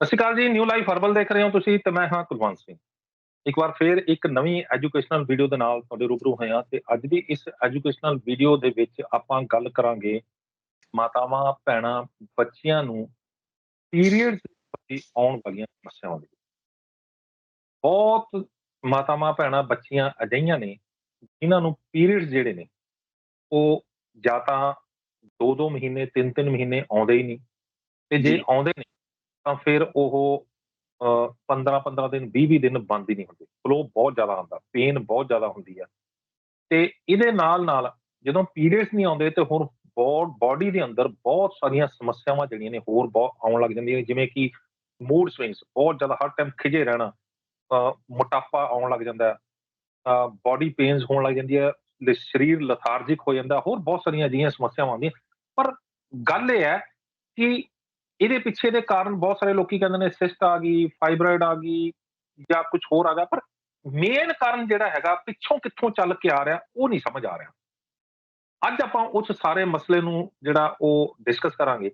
ਸਤਿ ਸ਼੍ਰੀ ਅਕਾਲ ਜੀ new life herbal ਦੇਖ ਰਹੇ ਹੋ ਤੁਸੀਂ ਤੇ ਮੈਂ ਹਾਂ ਕੁਲਵੰਤ ਸਿੰਘ ਇੱਕ ਵਾਰ ਫੇਰ ਇੱਕ ਨਵੀਂ ਐਜੂਕੇਸ਼ਨਲ ਵੀਡੀਓ ਦੇ ਨਾਲ ਤੁਹਾਡੇ ਰੂਬਰੂ ਹੋਇਆ ਤੇ ਅੱਜ ਦੀ ਇਸ ਐਜੂਕੇਸ਼ਨਲ ਵੀਡੀਓ ਦੇ ਵਿੱਚ ਆਪਾਂ ਗੱਲ ਕਰਾਂਗੇ ਮਾਤਾਵਾਂ ਭੈਣਾਂ ਬੱਚਿਆਂ ਨੂੰ ਪੀਰੀਅਡਸ ਦੀ ਆਉਣ ਵਾਲੀਆਂ ਸਮੱਸਿਆਵਾਂ ਦੀ ਬਹੁਤ ਮਾਤਾਵਾਂ ਭੈਣਾਂ ਬੱਚੀਆਂ ਅਜਿਹੀਆਂ ਨੇ ਜਿਨ੍ਹਾਂ ਨੂੰ ਪੀਰੀਅਡਸ ਜਿਹੜੇ ਨੇ ਉਹ ਜਾਂ ਤਾਂ 2-2 ਮਹੀਨੇ 3-3 ਮਹੀਨੇ ਆਉਂਦੇ ਹੀ ਨਹੀਂ ਤੇ ਜੀ। ਆਉਂਦੇ ਨੇ ਤਾਂ ਫਿਰ ਉਹ 15-15 ਦਿਨ 20-20 ਦਿਨ ਬੰਦ ਹੀ ਨਹੀਂ ਹੁੰਦੇ। ਫਲੋ ਬਹੁਤ ਜ਼ਿਆਦਾ ਆਉਂਦਾ ਪੇਨ ਬਹੁਤ ਜ਼ਿਆਦਾ ਹੁੰਦੀ ਆ। ਤੇ ਇਹਦੇ ਨਾਲ ਨਾਲ ਜਦੋਂ ਪੀਰੀਅਡਸ ਨਹੀਂ ਆਉਂਦੇ ਤੇ ਹੁਣ ਬਹੁਤ ਬਾਡੀ ਦੇ ਅੰਦਰ ਬਹੁਤ ਸਾਰੀਆਂ ਸਮੱਸਿਆਵਾਂ ਜਿਹੜੀਆਂ ਨੇ ਹੋਰ ਬਹੁਤ ਆਉਣ ਲੱਗ ਜਾਂਦੀਆਂ ਨੇ, ਜਿਵੇਂ ਕਿ ਮੂਡ ਸਵਿੰਗਸ ਬਹੁਤ ਜ਼ਿਆਦਾ ਹਰ ਟਾਈਮ ਖਿਜੇ ਰਹਿਣਾ ਮੋਟਾਪਾ ਆਉਣ ਲੱਗ ਜਾਂਦਾ ਹੈ ਬਾਡੀ ਪੇਨਸ ਹੋਣ ਲੱਗ ਜਾਂਦੀ ਹੈ ਤੇ ਸਰੀਰ ਲਥਾਰਜਿਕ ਹੋ ਜਾਂਦਾ, ਹੋਰ ਬਹੁਤ ਸਾਰੀਆਂ ਅਜਿਹੀਆਂ ਸਮੱਸਿਆਵਾਂ ਆਉਂਦੀਆਂ। ਪਰ ਗੱਲ ਇਹ ਹੈ ਕਿ ਇਹਦੇ ਪਿੱਛੇ ਦੇ ਕਾਰਨ ਬਹੁਤ ਸਾਰੇ ਲੋਕੀ ਕਹਿੰਦੇ ਨੇ ਸਿਸਟ ਆ ਗਈ ਫਾਈਬਰਾਇਡ ਆ ਗਈ ਜਾਂ ਕੁਝ ਹੋਰ ਆ ਗਿਆ ਪਰ ਮੇਨ ਕਾਰਨ ਜਿਹੜਾ ਹੈਗਾ ਪਿੱਛੋਂ ਕਿੱਥੋਂ ਚੱਲ ਕੇ ਆ ਰਿਹਾ ਉਹ ਨਹੀਂ ਸਮਝ ਆ ਰਿਹਾ। ਅੱਜ ਆਪਾਂ ਉਸ ਸਾਰੇ ਮਸਲੇ ਨੂੰ ਜਿਹੜਾ ਉਹ ਡਿਸਕਸ ਕਰਾਂਗੇ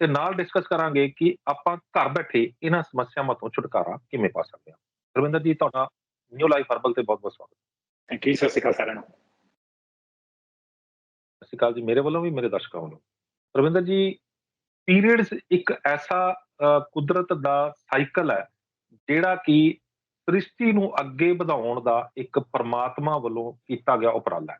ਤੇ ਨਾਲ ਡਿਸਕਸ ਕਰਾਂਗੇ ਕਿ ਆਪਾਂ ਘਰ ਬੈਠੇ ਇਹਨਾਂ ਸਮੱਸਿਆਵਾਂ ਤੋਂ ਛੁਟਕਾਰਾ ਕਿਵੇਂ ਪਾ ਸਕਦੇ ਹਾਂ। ਰਵਿੰਦਰ ਜੀ ਤੁਹਾਡਾ ਨਿਊ ਲਾਈਫ ਹਰਬਲ ਤੇ ਬਹੁਤ ਬਹੁਤ ਸਵਾਗਤ। ਥੈਂਕ ਯੂ ਸਤਿ ਸ਼੍ਰੀ ਅਕਾਲ ਸਾਰਿਆਂ ਨੂੰ। ਸਤਿ ਸ਼੍ਰੀ ਅਕਾਲ ਜੀ ਮੇਰੇ ਵੱਲੋਂ ਵੀ ਮੇਰੇ ਦਰਸ਼ਕਾਂ ਵੱਲੋਂ। ਰਵਿੰਦਰ ਜੀ ਪੀਰੀਅਡਸ ਇੱਕ ਐਸਾ ਕੁਦਰਤ ਦਾ ਸਾਈਕਲ ਹੈ ਜਿਹੜਾ ਕਿ ਸ੍ਰਿਸ਼ਟੀ ਨੂੰ ਅੱਗੇ ਵਧਾਉਣ ਦਾ ਇੱਕ ਪਰਮਾਤਮਾ ਵੱਲੋਂ ਕੀਤਾ ਗਿਆ ਉਪਰਾਲਾ ਹੈ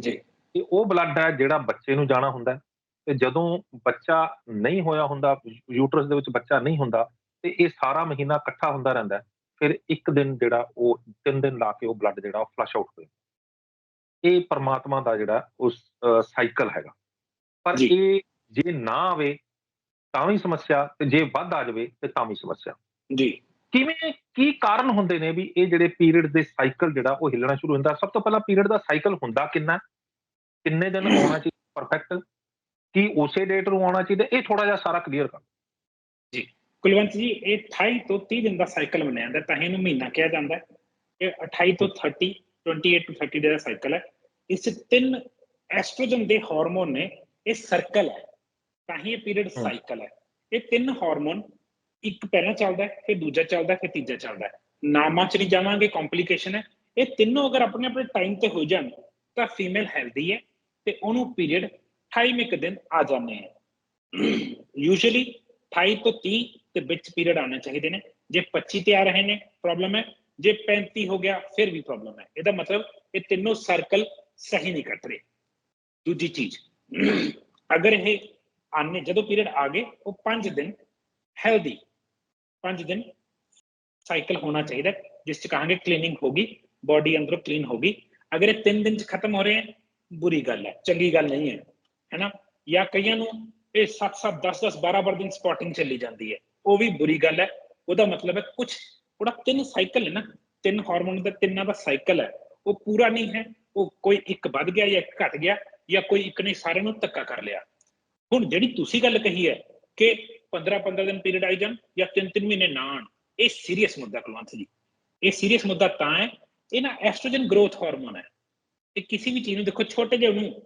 ਜੀ ਤੇ ਉਹ ਬਲੱਡ ਹੈ ਜਿਹੜਾ ਬੱਚੇ ਨੂੰ ਜਾਣਾ ਹੁੰਦਾ ਹੈ ਤੇ ਜਦੋਂ ਬੱਚਾ ਨਹੀਂ ਹੋਇਆ ਹੁੰਦਾ ਯੂਟਰਸ ਦੇ ਵਿੱਚ ਬੱਚਾ ਨਹੀਂ ਹੁੰਦਾ ਤੇ ਇਹ ਸਾਰਾ ਮਹੀਨਾ ਇਕੱਠਾ ਹੁੰਦਾ ਰਹਿੰਦਾ। ਫਿਰ ਇੱਕ ਦਿਨ ਜਿਹੜਾ ਉਹ ਤਿੰਨ ਦਿਨ ਲਾ ਕੇ ਉਹ ਬਲੱਡ ਜਿਹੜਾ ਉਹ ਫਲਸ਼ ਆਊਟ ਹੋ ਜਾਂਦਾ ਇਹ ਪਰਮਾਤਮਾ ਦਾ ਜਿਹੜਾ ਉਸ ਸਾਈਕਲ ਹੈਗਾ ਪਰ। ਇਹ ਜੇ ਨਾ ਆਵੇ ਤਾਂ ਵੀ ਸਮੱਸਿਆ ਤੇ ਜੇ ਵੱਧ ਆ ਜਾਵੇ ਤੇ ਤਾਂ ਵੀ ਸਮੱਸਿਆ। ਜੀ। ਕਿਵੇਂ ਕੀ ਕਾਰਨ ਹੁੰਦੇ ਨੇ ਵੀ ਇਹ ਜਿਹੜੇ ਪੀਰੀਅਡ ਦੇ ਸਾਈਕਲ ਜਿਹੜਾ ਉਹ ਹਿੱਲਣਾ ਸ਼ੁਰੂ ਹੁੰਦਾ? ਸਭ ਤੋਂ ਪਹਿਲਾਂ ਪੀਰੀਅਡ ਦਾ ਸਾਈਕਲ ਹੁੰਦਾ ਕਿੰਨਾ? ਕਿੰਨੇ ਦਿਨ ਆਉਣਾ ਚਾਹੀਦਾ? ਪਰਫੈਕਟ ਕੀ ਉਸੇ ਡੇਟ ਨੂੰ ਆਉਣਾ ਚਾਹੀਦਾ? ਇਹ ਥੋੜਾ ਜਿਹਾ ਸਾਰਾ ਕਲੀਅਰ ਕਰ। ਕੁਲਵੰਤ ਜੀ ਇਹ 28 ਤੋਂ 30 ਦਿਨ ਦਾ ਸਾਈਕਲ ਬਣਿਆ ਜਾਂਦਾ। ਤਾਂ ਇਹਨੂੰ ਮਹੀਨਾ ਕਿਹਾ ਜਾਂਦਾ ਹੈ। ਇਹ 28 ਤੋਂ 30 28 ਤੋਂ 30 ਦਾ ਸਾਈਕਲ ਹੈ। ਇਸ ਤਿੰਨ ਐਸਟ੍ਰੋਜਨ ਦੇ ਹਾਰਮੋਨ ਨੇ। ਇਹ ਸਰਕਲ ਹੈ। ਤਾਂ ਹੀ ਇਹ ਪੀਰੀਅਡ। ਸਾਈਕਲ ਹੈ। ਇਹ ਤਿੰਨ ਹਾਰਮੋਨ ਇੱਕ ਪਹਿਲਾਂ ਚੱਲਦਾ ਹੈ ਫਿਰ ਦੂਜਾ ਚੱਲਦਾ ਹੈ ਫਿਰ ਤੀਜਾ ਚੱਲਦਾ ਹੈ। ਨਾਮਾਂ 'ਚ ਨਹੀਂ ਜਾਵਾਂਗੇ ਕੰਪਲਿਕੇਸ਼ਨ ਹੈ। ਇਹ ਤਿੰਨੋਂ ਅਗਰ ਆਪਣੇ ਆਪਣੇ ਟਾਈਮ ਤੇ ਹੋ ਜਾਣ ਤਾਂ ਫੀਮੇਲ ਹੈਲਦੀ ਹੈ ਤੇ ਉਹਨੂੰ ਪੀਰੀਅਡ 28 ਇੱਕ ਦਿਨ ਆ ਜਾਂਦੇ ਹੈ। ਯੂਜੂਅਲੀ 28 ਤੋਂ 30 ਤੇ ਵਿੱਚ ਪੀਰੀਅਡ ਆਉਣੇ ਚਾਹੀਦੇ ਨੇ। ਜੇ 25 ਤੇ ਆ ਰਹੇ ਨੇ ਪ੍ਰੋਬਲਮ ਹੈ। ਜੇ 35 ਹੋ ਗਿਆ ਫਿਰ ਵੀ ਪ੍ਰੋਬਲਮ ਹੈ। ਇਹਦਾ ਮਤਲਬ ਇਹ ਤਿੰਨੋਂ ਸਰਕਲ ਸਹੀ ਨਹੀਂ ਕੱਟ ਰਹੇ। ਦੂਜੀ ਚੀਜ਼ ਅਗਰ ਇਹ ਆਨੇ ਜਦੋਂ ਪੀਰੀਅਡ ਆ ਗਏ ਉਹ 5 ਦਿਨ ਹੈਲਦੀ 5 ਦਿਨ ਸਾਈਕਲ ਹੋਣਾ ਚਾਹੀਦਾ ਹੈ, ਜਿਸ ਚ ਕਹਾਂਗੇ ਕਲੀਨਿੰਗ ਹੋਗੀ ਬਾਡੀ ਅੰਦਰੋਂ ਕਲੀਨ ਹੋਗੀ ਅਗਰ ਇਹ 3 ਦਿਨ ਚ ਖਤਮ ਹੋ ਰਹੇ ਹੈ ਬੁਰੀ ਗੱਲ ਹੈ ਚੰਗੀ ਗੱਲ ਨਹੀਂ ਹੈ ਹੈਨਾ ਜਾਂ ਕਈਆਂ ਨੂੰ ਇਹ 7-7 10-10 12 ਦਿਨ ਸਪੌਟਿੰਗ ਚੱਲੀ ਜਾਂਦੀ ਹੈ ਉਹ ਵੀ ਬੁਰੀ ਗੱਲ ਹੈ ਉਹਦਾ ਮਤਲਬ ਹੈ ਕੁਝ ਉਹਦਾ ਤਿੰਨ ਸਾਈਕਲ ਹੈ ਨਾ ਤਿੰਨ ਹਾਰਮੋਨ ਦਾ ਤਿੰਨਾਂ ਦਾ ਸਾਈਕਲ ਹੈ ਉਹ ਪੂਰਾ ਨਹੀਂ ਹੈ ਉਹ ਕੋਈ ਇੱਕ ਵੱਧ ਗਿਆ ਜਾਂ ਇੱਕ ਘਟ ਗਿਆ ਜਾਂ ਕੋਈ ਇੱਕ ਨੇ ਸਾਰਿਆਂ ਨੂੰ ਧੱਕਾ ਕਰ ਲਿਆ ਹੁਣ ਜਿਹੜੀ ਤੁਸੀਂ ਗੱਲ ਕਹੀ ਹੈ ਕਿ 15-15 ਦਿਨ ਪੀਰੀਅਡ ਆਈ ਜਾਣ ਜਾਂ 3-3 ਮਹੀਨੇ ਨਾ ਆਉਣ, ਇਹ ਸੀਰੀਅਸ ਮੁੱਦਾ ਕੁਲਵੰਤ ਜੀ। ਇਹ ਸੀਰੀਅਸ ਮੁੱਦਾ ਤਾਂ ਹੈ, ਇਹ ਨਾ ਐਸਟ੍ਰੋਜਨ ਗਰੋਥ ਹਾਰਮੋਨ ਹੈ। ਇਹ ਕਿਸੇ ਵੀ ਚੀਜ਼ ਨੂੰ ਦੇਖੋ, ਛੋਟੇ ਜਿਹੇ ਨੂੰ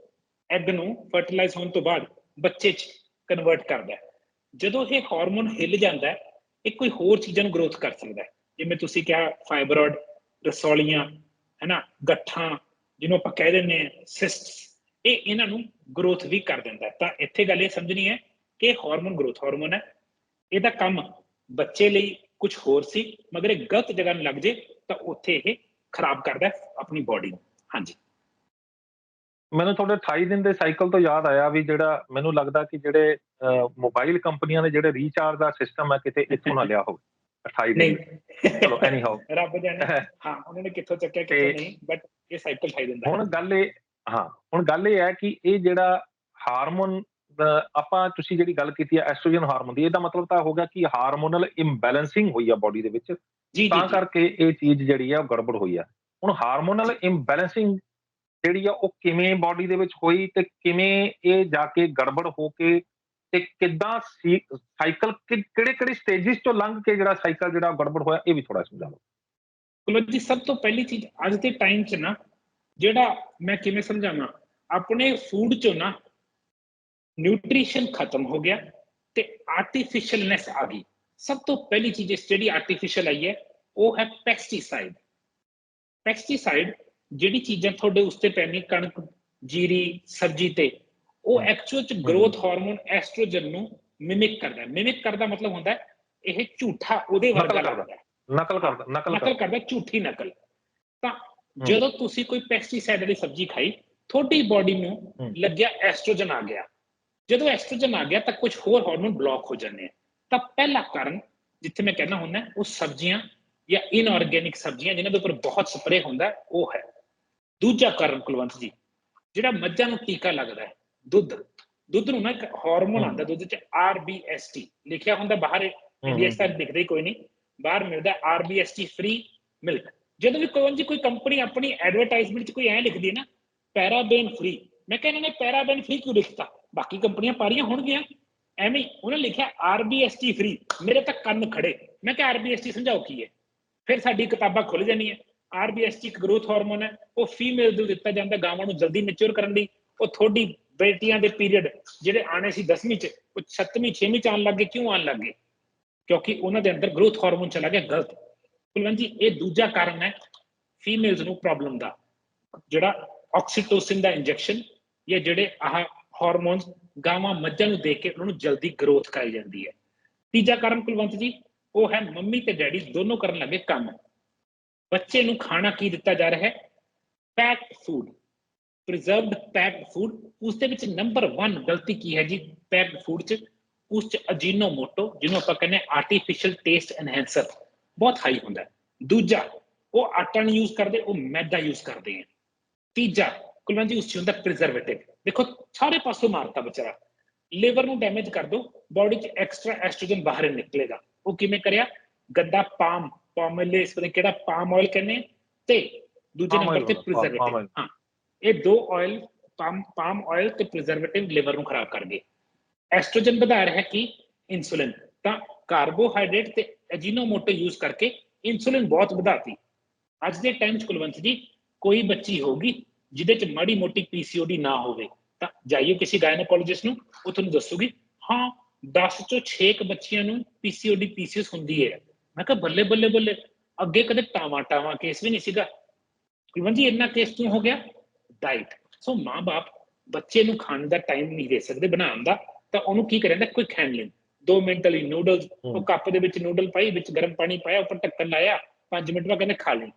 ਐਗ ਨੂੰ ਫਰਟੀਲਾਈਜ਼ ਹੋਣ ਤੋਂ ਬਾਅਦ ਬੱਚੇ 'ਚ ਕਨਵਰਟ ਕਰਦਾ ਹੈ। ਜਦੋਂ ਇਹ ਹਾਰਮੋਨ ਹਿੱਲ ਜਾਂਦਾ ਹੈ, ਇਹ ਕੋਈ ਹੋਰ ਚੀਜ਼ਾਂ ਨੂੰ ਗਰੋਥ ਕਰ ਸਕਦਾ ਹੈ। ਜਿਵੇਂ ਤੁਸੀਂ ਕਿਹਾ ਫਾਈਬਰੋਇਡ ਰਸੌਲੀਆਂ ਹੈਨਾ ਗੱਠਾਂ, ਜਿਹਨੂੰ ਆਪਾਂ ਕਹਿ ਦਿੰਦੇ ਆ ਸਿਸਟਸ ਇਹ ਇਹਨਾਂ ਨੂੰ ਗਰੋਥ ਵੀ ਕਰ ਦਿੰਦਾ ਤਾਂ ਇੱਥੇ ਗੱਲ ਇਹ ਸਮਝਣੀ ਹੈ ਕਿ ਇਹ ਹਾਰਮੋਨ ਗਰੋਥ ਹਾਰਮੋਨ ਹੈ। ਇਹਦਾ ਕੰਮ ਬੱਚੇ ਲਈ ਕੁਝ ਹੋਰ ਸੀ ਮਗਰ ਇਹ ਗਲਤ ਜਗ੍ਹਾ ਨੂੰ ਲੱਗ ਜੇ ਤਾਂ ਉੱਥੇ ਇਹ ਖਰਾਬ ਕਰਦਾ ਆਪਣੀ ਬਾਡੀ ਨੂੰ। ਹਾਂਜੀ। ਮੈਨੂੰ ਤੁਹਾਡੇ 28 ਦਿਨ ਦੇ ਸਾਈਕਲ ਤੋਂ ਯਾਦ ਆਇਆ ਵੀ ਜਿਹੜਾ ਮੈਨੂੰ ਲੱਗਦਾ ਕਿ ਜਿਹੜੇ ਮੋਬਾਈਲ ਕੰਪਨੀਆਂ ਦੇ ਜਿਹੜੇ ਰੀਚਾਰਜ ਦਾ ਸਿਸਟਮ ਹੈ ਕਿਤੇ ਇੱਥੋਂ ਨਾ ਲਿਆ ਹੋਵੇ। 28 ਦਿਨ। ਨਹੀਂ। ਚਲੋ ਐਨੀ ਹਾਊ ਰੱਬ ਜਾਣੇ। ਹਾਂ ਉਹਨਾਂ ਨੇ ਕਿੱਥੋਂ ਚੱਕਿਆ ਕਿੱਥੋਂ ਨਹੀਂ ਬਟ ਇਹ ਸਾਈਕਲ ਠਾਈ ਦਿੰਦਾ ਹੈ। ਹੁਣ ਗੱਲ ਇਹ ਹਾਂ ਹੁਣ ਗੱਲ ਇਹ ਹੈ ਕਿ ਇਹ ਜਿਹੜਾ ਹਾਰਮੋਨ ਆਪਾਂ ਤੁਸੀਂ ਜਿਹੜੀ ਗੱਲ ਕੀਤੀ ਹੈ ਐਸਟ੍ਰੋਜਨ ਹਾਰਮੋਨ ਦੀ ਇਹਦਾ ਮਤਲਬ ਤਾਂ ਹੋ ਗਿਆ ਕਿ ਹਾਰਮੋਨਲ ਇੰਬੈਲੈਂਸਿੰਗ ਹੋਈ ਆ ਬਾਡੀ ਦੇ ਵਿੱਚ। ਤਾਂ। ਕਰਕੇ ਇਹ ਚੀਜ਼ ਜਿਹੜੀ ਆ ਉਹ ਗੜਬੜ ਹੋਈ ਆ। ਹੁਣ ਹਾਰਮੋਨਲ ਇੰਬੈਲੈਂਸਿੰਗ ਜਿਹੜੀ ਆ ਉਹ ਕਿਵੇਂ ਬਾਡੀ ਦੇ ਵਿੱਚ ਹੋਈ ਤੇ ਕਿਵੇਂ ਇਹ ਜਾ ਕੇ ਗੜਬੜ ਹੋ ਕੇ ਤੇ ਕਿੱਦਾਂ ਸਾਈਕਲ ਕਿਹੜੇ ਕਿਹੜੇ ਸਟੇਜਿਸ ਤੋਂ ਲੰਘ ਕੇ ਜਿਹੜਾ ਸਾਈਕਲ ਜਿਹੜਾ ਗੜਬੜ ਹੋਇਆ ਇਹ ਵੀ ਥੋੜਾ ਸਮਝਾ ਲਓ। ਕੁਲਵੰਤ ਜੀ ਸਭ ਤੋਂ ਪਹਿਲੀ ਚੀਜ਼ ਅੱਜ ਦੇ ਟਾਈਮ 'ਚ ਨਾ ਜਿਹੜਾ ਮੈਂ ਕਿਵੇਂ ਸਮਝਾਵਾਂ? ਆਪਣੇ ਫੂਡ 'ਚੋਂ ਨਾ ਨਿਊਟ੍ਰੀਸ਼ਨ ਖਤਮ ਹੋ ਗਿਆ ਤੇ ਆਰਟੀਫੀਸ਼ੀਅਲਨੈਸ ਆ ਗਈ। ਸਭ ਤੋਂ ਪਹਿਲੀ ਚੀਜ਼ ਇਸ ਜਿਹੜੀ ਆਰਟੀਫੀਸ਼ੀਅਲ ਆਈ ਹੈ ਉਹ ਹੈ ਪੈਸਟੀਸਾਈਡ ਪੈਸਟੀਸਾਈਡ ਜਿਹੜੀ ਚੀਜ਼ਾਂ ਤੁਹਾਡੇ ਉੱਤੇ ਪੈਣੀ ਕਣਕ ਜੀਰੀ ਸਬਜ਼ੀ ਤੇ ਉਹ। ਐਕਚੁਅਲ ਚ ਗਰੋਥ ਹਾਰਮੋਨ ਐਸਟ੍ਰੋਜਨ ਨੂੰ ਮਿਮਿਕ ਕਰਦਾ ਹੈ। ਮਿਮਿਕ ਕਰਦਾ ਮਤਲਬ ਹੁੰਦਾ ਹੈ ਇਹ ਝੂਠਾ ਉਹਦੇ ਵਰਗਾ ਕਰਦਾ। ਲੱਗਦਾ ਹੈ। ਨਕਲ ਕਰਦਾ ਨਕਲ ਕਰਦਾ ਝੂਠੀ ਨਕਲ। ਤਾਂ ਜਦੋਂ ਤੁਸੀਂ ਕੋਈ ਪੈਸਟੀਸਾਈਡ ਵਾਲੀ ਸਬਜ਼ੀ ਖਾਈ ਤੁਹਾਡੀ ਬਾਡੀ ਨੂੰ। ਲੱਗਿਆ ਐਸਟ੍ਰੋਜਨ ਆ ਗਿਆ। ਜਦੋਂ ਐਸਟ੍ਰੋਜਨ ਆ ਗਿਆ ਤਾਂ ਕੁਝ ਹੋਰ ਹਾਰਮੋਨ ਬਲੌਕ ਹੋ ਜਾਂਦੇ ਆ। ਤਾਂ ਪਹਿਲਾ ਕਾਰਨ ਜਿੱਥੇ ਮੈਂ ਕਹਿਣਾ ਹੁੰਦਾ ਉਹ ਸਬਜ਼ੀਆਂ ਜਾਂ ਇਨਆਰਗੈਨਿਕ ਸਬਜ਼ੀਆਂ ਜਿਨ੍ਹਾਂ ਦੇ ਉੱਪਰ ਬਹੁਤ ਸਪਰੇ ਹੁੰਦਾ ਉਹ ਹੈ। ਦੂਜਾ ਕਾਰਨ ਕੁਲਵੰਤ ਜੀ ਜਿਹੜਾ ਮੱਝਾਂ ਨੂੰ ਟੀਕਾ ਲੱਗਦਾ ਹੈ ਦੁੱਧ। ਦੁੱਧ ਨੂੰ ਨਾ ਇੱਕ ਹਾਰਮੋਨ। ਆਉਂਦਾ ਦੁੱਧ ਚ ਆਰਬੀਐਸਟੀ ਲਿਖਿਆ ਹੁੰਦਾ ਬਾਹਰ ਇੰਡੀਆ ਚ ਤਾਂ ਦਿਖਦਾ ਹੀ ਕੋਈ ਨਹੀਂ। ਬਾਹਰ ਮਿਲਦਾ ਆਰਬੀਐਸਟੀ ਫ੍ਰੀ ਮਿਲਕ ਜਦੋਂ ਵੀ ਕੋਈ ਜੀ ਕੋਈ ਕੰਪਨੀ ਆਪਣੀ ਐਡਵਰਟਾਈਜ਼ਮੈਂਟ 'ਚ ਕੋਈ ਐਂ ਲਿਖਦੀ ਹੈ ਨਾ, ਪੈਰਾਬੇਨ ਫ੍ਰੀ ਮੈਂ ਕਹਿੰਦਾ ਨੇ ਪੈਰਾਬੇਨ ਫ੍ਰੀ ਕਿਉਂ ਲਿਖਤਾ? ਬਾਕੀ ਕੰਪਨੀਆਂ ਪਾਰੀਆਂ ਹੋਣਗੀਆਂ। ਐਵੇਂ ਉਹਨੇ ਲਿਖਿਆ ਆਰਬੀਐਸਟੀ ਫ੍ਰੀ ਮੇਰੇ ਤਾਂ ਕੰਨ ਖੜੇ। ਮੈਂ ਕਿਹਾ ਆਰਬੀਐਸਟੀ ਸਮਝਾਓ ਕੀ ਹੈ? ਫਿਰ ਸਾਡੀ ਕਿਤਾਬਾਂ ਖੁੱਲ ਜਾਣੀਆਂ ਆਰਬੀਐਸਟੀ ਇੱਕ ਗਰੋਥ ਹਾਰਮੋਨ ਹੈ, ਉਹ ਫੀਮੇਲ ਨੂੰ ਦਿੱਤਾ ਜਾਂਦਾ ਗਾਵਾਂ ਨੂੰ ਜਲਦੀ ਮੈਚੁਰ ਕਰਨ ਲਈ। ਉਹ ਥੋੜੀ ਬੇਟੀਆਂ ਦੇ ਪੀਰੀਅਡ ਜਿਹੜੇ ਆਣੇ ਸੀ 10ਵੀਂ ਚ, ਉਹ 7ਵੀਂ 6ਵੀਂ ਚ ਆਉਣ ਲੱਗੇ ਕਿਉਂ ਆਉਣ ਲੱਗੇ ਕਿਉਂਕਿ ਉਹਨਾਂ ਦੇ ਅੰਦਰ ਗਰੋਥ ਹਾਰਮੋਨ ਚਲਾ ਗਿਆ, ਗਲਤ। ਕੁਲਵੰਤ ਜੀ, ਇਹ ਦੂਜਾ ਕਾਰਨ ਹੈ ਫੀਮੇਲਸ ਨੂੰ ਪ੍ਰੋਬਲਮ ਦਾ, ਜਿਹੜਾ ਆਕਸੀਟੋਸਿਨ ਦਾ ਇੰਜੈਕਸ਼ਨ ਜਾਂ ਜਿਹੜੇ ਆਹ ਹਾਰਮੋਨਸ ਗਾਵਾਂ ਮੱਝਾਂ ਨੂੰ ਦੇ ਕੇ ਉਹਨਾਂ ਨੂੰ ਜਲਦੀ ਗਰੋਥ ਕਰਾਈ ਜਾਂਦੀ ਹੈ। ਤੀਜਾ ਕਾਰਨ ਕੁਲਵੰਤ ਜੀ, ਉਹ ਹੈ ਮੰਮੀ ਤੇ ਡੈਡੀ ਦੋਨੋਂ ਕਰਨ ਲੱਗੇ ਕੰਮ। ਬੱਚੇ ਨੂੰ ਖਾਣਾ ਕੀ ਦਿੱਤਾ ਜਾ ਰਿਹਾ ਹੈ? Packed food preserved packed food ਉਸ ਦੇ ਵਿੱਚ ਨੰਬਰ 1 ਗਲਤੀ ਕੀ ਹੈ ਜੀ ਪੈਕਡ ਫੂਡ ਚ? ਉਸ ਚ ਅਜੀਨੋ ਮੋਟੋ ਜਿਹਨੂੰ ਆਪਾਂ ਕਹਿੰਦੇ ਆਰਟੀਫੀਸ਼ੀਅਲ ਟੇਸਟ ਐਨਹੈਂਸਰ ਬਹੁਤ ਹਾਈ ਹੁੰਦਾ ਦੂਜਾ ਉਹ ਆਟਾ ਨਹੀਂ ਯੂਜ਼ ਕਰਦੇ ਉਹ ਮੈਦਾ ਯੂਜ਼ ਕਰਦੇ ਆ ਤੀਜਾ ਕੁਲਵੰਤ ਜੀ ਉਸ ਚ ਹੁੰਦਾ ਪ੍ਰੀਜ਼ਰਵੇਟਿਵ ਦੇਖੋ ਸਾਰੇ ਪਾਸੋਂ ਮਾਰਤਾ ਵਿਚਾਰਾ। ਲਿਵਰ ਨੂੰ ਡੈਮੇਜ ਕਰ ਦੋ ਬਾਡੀ ਚ ਐਕਸਟਰਾ ਐਸਟ੍ਰੋਜਨ ਬਾਹਰ ਨਿਕਲੇਗਾ। ਉਹ ਕਿਵੇਂ ਕਰਿਆ? ਗੰਦਾ ਪਾਮ ਪਾਮਲੇ ਇਸ ਪਤਾ ਕਿਹੜਾ ਪਾਮ ਆਇਲ ਕਹਿੰਦੇ ਤੇ ਦੂਜੇ ਨੰਬਰ ਤੇ ਪ੍ਰੀਜ਼ਰਵੇਟਿਵ। ਹਾਂ। ਇਹ ਦੋ ਆਇਲ ਪਾਮ ਪਾਮ ਆਇਲ ਤੇ ਪ੍ਰੀਜ਼ਰਵੇਟਿਵ ਲਿਵਰ ਨੂੰ ਖਰਾਬ ਕਰ ਗਏ। ਐਸਟ੍ਰੋਜਨ ਵਧਾ ਰਿਹਾ ਕੀ ਇਨਸੂਲਿਨ ਤਾਂ ਕਾਰਬੋਹਾਈਡਰੇਟ ਤੇ ਅਜੀਨੋਮੋਟੋ ਯੂਜ਼ ਕਰਕੇ ਇਨਸੂਲਿਨ ਬਹੁਤ ਵਧਾਤੀ। ਅੱਜ ਦੇ ਟਾਈਮ ਚ ਕੁਲਵੰਤ ਜੀ, ਕੋਈ ਬੱਚੀ ਹੋਊਗੀ ਜਿਹਦੇ ਚ ਮਾੜੀ ਮੋਟੀ ਪੀਸੀਓਡੀ ਨਾ ਹੋਵੇ, ਤਾਂ ਜਾਈਓ ਕਿਸੇ ਗਾਇਨੋਕੋਲੋਜਿਸਟ ਨੂੰ, ਉਹ ਤੁਹਾਨੂੰ ਦੱਸੂਗੀ, ਹਾਂ 10 ਚੋਂ 6 ਕੁ ਬੱਚੀਆਂ ਨੂੰ ਪੀਸੀਓਡੀ ਪੀਸੀਐਸ ਹੁੰਦੀ ਹੈ। ਮੈਂ ਕਿਹਾ ਬੱਲੇ ਬੱਲੇ ਬੱਲੇ, ਅੱਗੇ ਕਦੇ ਟਾਵਾ ਟਾਵਾ ਕੇਸ ਵੀ ਨਹੀਂ ਸੀਗਾ। ਕੁਲਵੰਤ ਜੀ, ਇੰਨਾ ਕੇਸ ਕਿਉਂ ਹੋ ਗਿਆ? ਡਾਈਟ ਸੋ ਮਾਂ-ਬਾਪ ਬੱਚੇ ਨੂੰ ਖਾਣ ਦਾ ਟਾਈਮ ਨਹੀਂ ਦੇ ਸਕਦੇ, ਬਣਾਉਣ ਦਾ, ਤਾਂ ਉਹਨੂੰ ਕੀ ਕਰਿੰਦਾ ਕੋਈ ਹੈਂਡਲਿੰਗ 2 ਮਿੰਟ ਲਈ ਨੂਡਲਸ ਉਹ। ਕੱਪ ਦੇ ਵਿੱਚ ਨੂਡਲ ਪਾਈ ਵਿੱਚ ਗਰਮ ਪਾਣੀ ਪਾਇਆ ਉੱਪਰ ਢੱਕਣ ਲਾਇਆ 5 ਮਿੰਟ ਬਾਅਦ ਕਹਿੰਦੇ ਖਾ ਲਈ।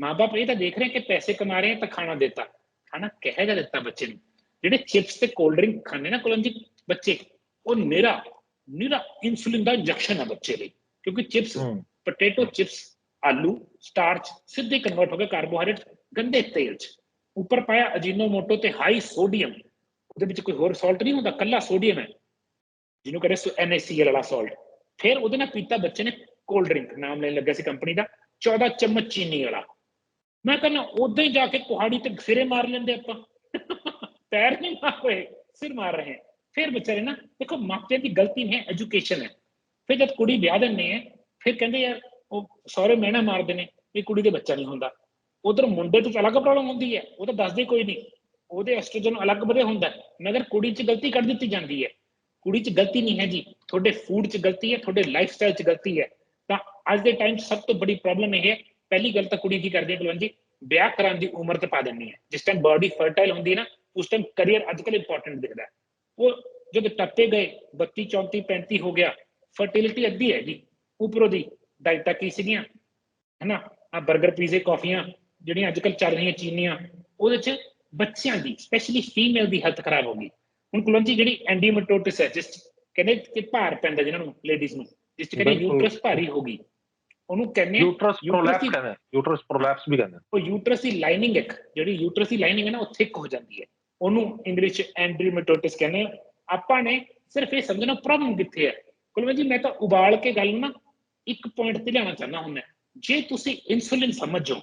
ਮਾਂ-ਬਾਪ ਇਹ ਤਾਂ ਦੇਖ ਰਹੇ ਕਿ ਪੈਸੇ ਕਮਾ ਰਹੇ ਤਾਂ ਖਾਣਾ ਦਿੱਤਾ। ਖਾਣਾ ਕਿਹੋ ਜਿਹਾ ਦਿੱਤਾ ਬੱਚੇ ਨੂੰ? ਜਿਹੜੇ ਚਿਪਸ ਤੇ ਕੋਲਡ ਡਰਿੰਕ ਖਾਂਦੇ ਨਾ ਕੁਲਨ ਜੀ ਬੱਚੇ ਉਹ ਨਿਰਾ ਨਿਰਾ ਇਨਸੂਲਿਨ ਦਾ ਇੰਜੈਕਸ਼ਨ ਹੈ ਬੱਚੇ ਲਈ। ਕਿਉਂਕਿ ਚਿਪਸ। ਪੋਟੇਟੋ ਚਿਪਸ ਆਲੂ ਸਟਾਰਚ ਸਿੱਧੇ ਕਨਵਰਟ ਹੋ ਗਏ ਕਾਰਬੋਹਾਈਡਰੇਟ ਗੰਦੇ ਤੇਲ ਚ। ਉੱਪਰ ਪਾਇਆ ਅਜੀਨੋਮੋਟੋ ਤੇ ਹਾਈ ਸੋਡੀਅਮ ਉਹਦੇ ਵਿੱਚ ਕੋਈ ਹੋਰ ਸਾਲਟ ਨਹੀਂ ਹੁੰਦਾ ਕੱਲਾ ਸੋਡੀਅਮ ਹੈ। ਜਿਹਨੂੰ ਕਹਿੰਦੇ NaCl ਵਾਲਾ ਸਾਲਟ ਫਿਰ ਉਹਦੇ ਨਾਲ ਪੀਤਾ ਬੱਚੇ ਨੇ ਕੋਲਡ ਡਰਿੰਕ ਨਾਮ ਲੈਣ ਲੱਗਾ ਸੀ ਕੰਪਨੀ ਦਾ 14 ਚਮਚ ਚੀਨੀ ਵਾਲਾ। ਮੈਂ ਕਹਿੰਦਾ ਉਦਾਂ ਹੀ ਜਾ ਕੇ ਕੁਹਾੜੀ ਤੇ ਸਿਰੇ ਮਾਰ ਲੈਂਦੇ ਆਪਾਂ। ਪੈਰ ਨਹੀਂ ਮਾਰ ਰਹੇ, ਸਿਰ ਮਾਰ ਰਹੇ। ਫਿਰ ਵਿਚਾਰੇ ਨਾ ਦੇਖੋ, ਮਾਪਿਆਂ ਦੀ ਗਲਤੀ ਨਹੀਂ ਹੈ ਐਜੂਕੇਸ਼ਨ ਹੈ। ਫਿਰ ਜਦ ਕੁੜੀ ਵਿਆਹ ਦਿੰਦੇ ਆ, ਫਿਰ ਕਹਿੰਦੇ ਯਾਰ, ਉਹ ਸਹੁਰੇ ਮਹਿਣਾ ਮਾਰਦੇ ਨੇ, ਵੀ ਕੁੜੀ ਦੇ ਬੱਚਾ ਨਹੀਂ ਹੁੰਦਾ। ਉਧਰ ਮੁੰਡੇ ਤੋਂ ਅਲੱਗ ਪ੍ਰੋਬਲਮ ਹੁੰਦੀ ਹੈ, ਉਹ ਤਾਂ ਦੱਸਦੇ ਕੋਈ ਨਹੀਂ। ਉਹਦੇ ਐਸਟ੍ਰੋਜਨ ਅਲੱਗ ਵਧੇ ਹੁੰਦਾ, ਮਗਰ ਕੁੜੀ 'ਚ ਗਲਤੀ ਕੱਢ ਦਿੱਤੀ ਜਾਂਦੀ ਹੈ। ਕੁੜੀ 'ਚ ਗਲਤੀ ਨਹੀਂ ਹੈ ਜੀ। ਤੁਹਾਡੇ ਫੂਡ 'ਚ ਗਲਤੀ ਹੈ, ਤੁਹਾਡੇ ਲਾਈਫ ਸਟਾਈਲ 'ਚ ਗਲਤੀ ਹੈ। ਤਾਂ ਅੱਜ ਦੇ ਟਾਈਮ ਸਭ ਤੋਂ ਬੜੀ ਪ੍ਰੋਬਲਮ ਇਹ ਹੈ, ਪਹਿਲੀ ਗੱਲ ਤਾਂ ਕੁੜੀ ਕੀ ਕਰਦੀ ਹੈ ਬਲਵੰਤ ਜੀ? ਵਿਆਹ ਕਰਾਉਣ ਦੀ ਉਮਰ ਤੇ ਪਾ ਦਿੰਦੀ ਹੈ। ਜਿਸ ਟਾਈਮ ਬਾਡੀ ਫਰਟਾਈਲ ਹੁੰਦੀ ਹੈ ਨਾ, ਉਸ ਟਾਈਮ ਕੈਰੀਅਰ ਅੱਜ ਇੰਪੋਰਟੈਂਟ ਦਿਖਦਾ ਉਹ ਜਦੋਂ ਟੱਪੇ ਗਏ 32 34 35 ਹੋ ਗਿਆ ਫਰਟੀਲਿਟੀ ਅੱਧੀ ਹੈ ਜੀ ਉਪਰੋਂ ਦੀ ਡਾਈਟਾਂ ਕੀ ਸੀਗੀਆਂ? ਹੈਨਾ ਆ 버ਗਰ ਪੀਜ਼ੇ ਕਾਫੀਆਂ ਜਿਹੜੀਆਂ ਅੱਜ ਕੱਲ੍ਹ ਚੱਲ ਰਹੀਆਂ ਚੀਨੀਆਂ, ਉਹਦੇ 'ਚ ਬੱਚਿਆਂ ਦੀ ਸਪੈਸ਼ਲੀ ਫੀਮੇਲ ਦੀ ਹੈਲਥ ਖਰਾਬ ਹੋ ਗਈ। ਹੁਣ ਕੁਲਵੰਤ ਜੀ ਜਿਹੜੀ ਐਂਡੀਮਟੋਟਿਸ ਹੈ ਜਿਸ ਕਹਿੰਦੇ ਕਿ ਭਾਰ ਪੈਂਦਾ ਜਿਹਨਾਂ ਨੂੰ ਲੇਡੀਜ਼ ਨੂੰ ਜਿਸ ਕਹਿੰਦੇ। ਯੂਟਰਸ ਭਾਰੀ ਹੋ ਗਈ। ਉਹਨੂੰ ਕਹਿੰਦੇ ਯੂਟਰਸ ਪ੍ਰੋਲੈਪਸ ਕਹਿੰਦੇ ਯੂਟਰਸ ਪ੍ਰੋਲੈਪਸ ਵੀ ਕਹਿੰਦੇ ਉਹ ਯੂਟਰਸ ਦੀ ਲਾਈਨਿੰਗ ਇੱਕ ਜਿਹੜੀ ਯੂਟਰਸ ਦੀ ਲਾਈਨਿੰਗ ਹੈ ਨਾ ਉਹ ਥਿਕ ਹੋ ਜਾਂਦੀ ਹੈ। ਉਹਨੂੰ ਇੰਗਲਿਸ਼ ਐਂਡਰੀਮਟੋਟਿਸ ਕਹਿੰਦੇ ਆਪਾਂ ਨੇ ਸਿਰਫ ਇਹ ਸਮਝਣਾ ਪ੍ਰੋਬਲਮ ਕਿੱਥੇ ਹੈ? ਕੁਲਵੰਤ ਜੀ ਮੈਂ ਤਾਂ ਉਬਾਲ ਕੇ ਗੱਲ ਨੂੰ ਨਾ ਇੱਕ ਪੁਆਇੰਟ ਤੇ ਲਿਆਉਣਾ ਚਾਹੁੰਦਾ ਹੁੰਦਾ। ਜੇ ਤੁਸੀਂ ਇਨਸੂਲਿਨ ਸਮਝੋ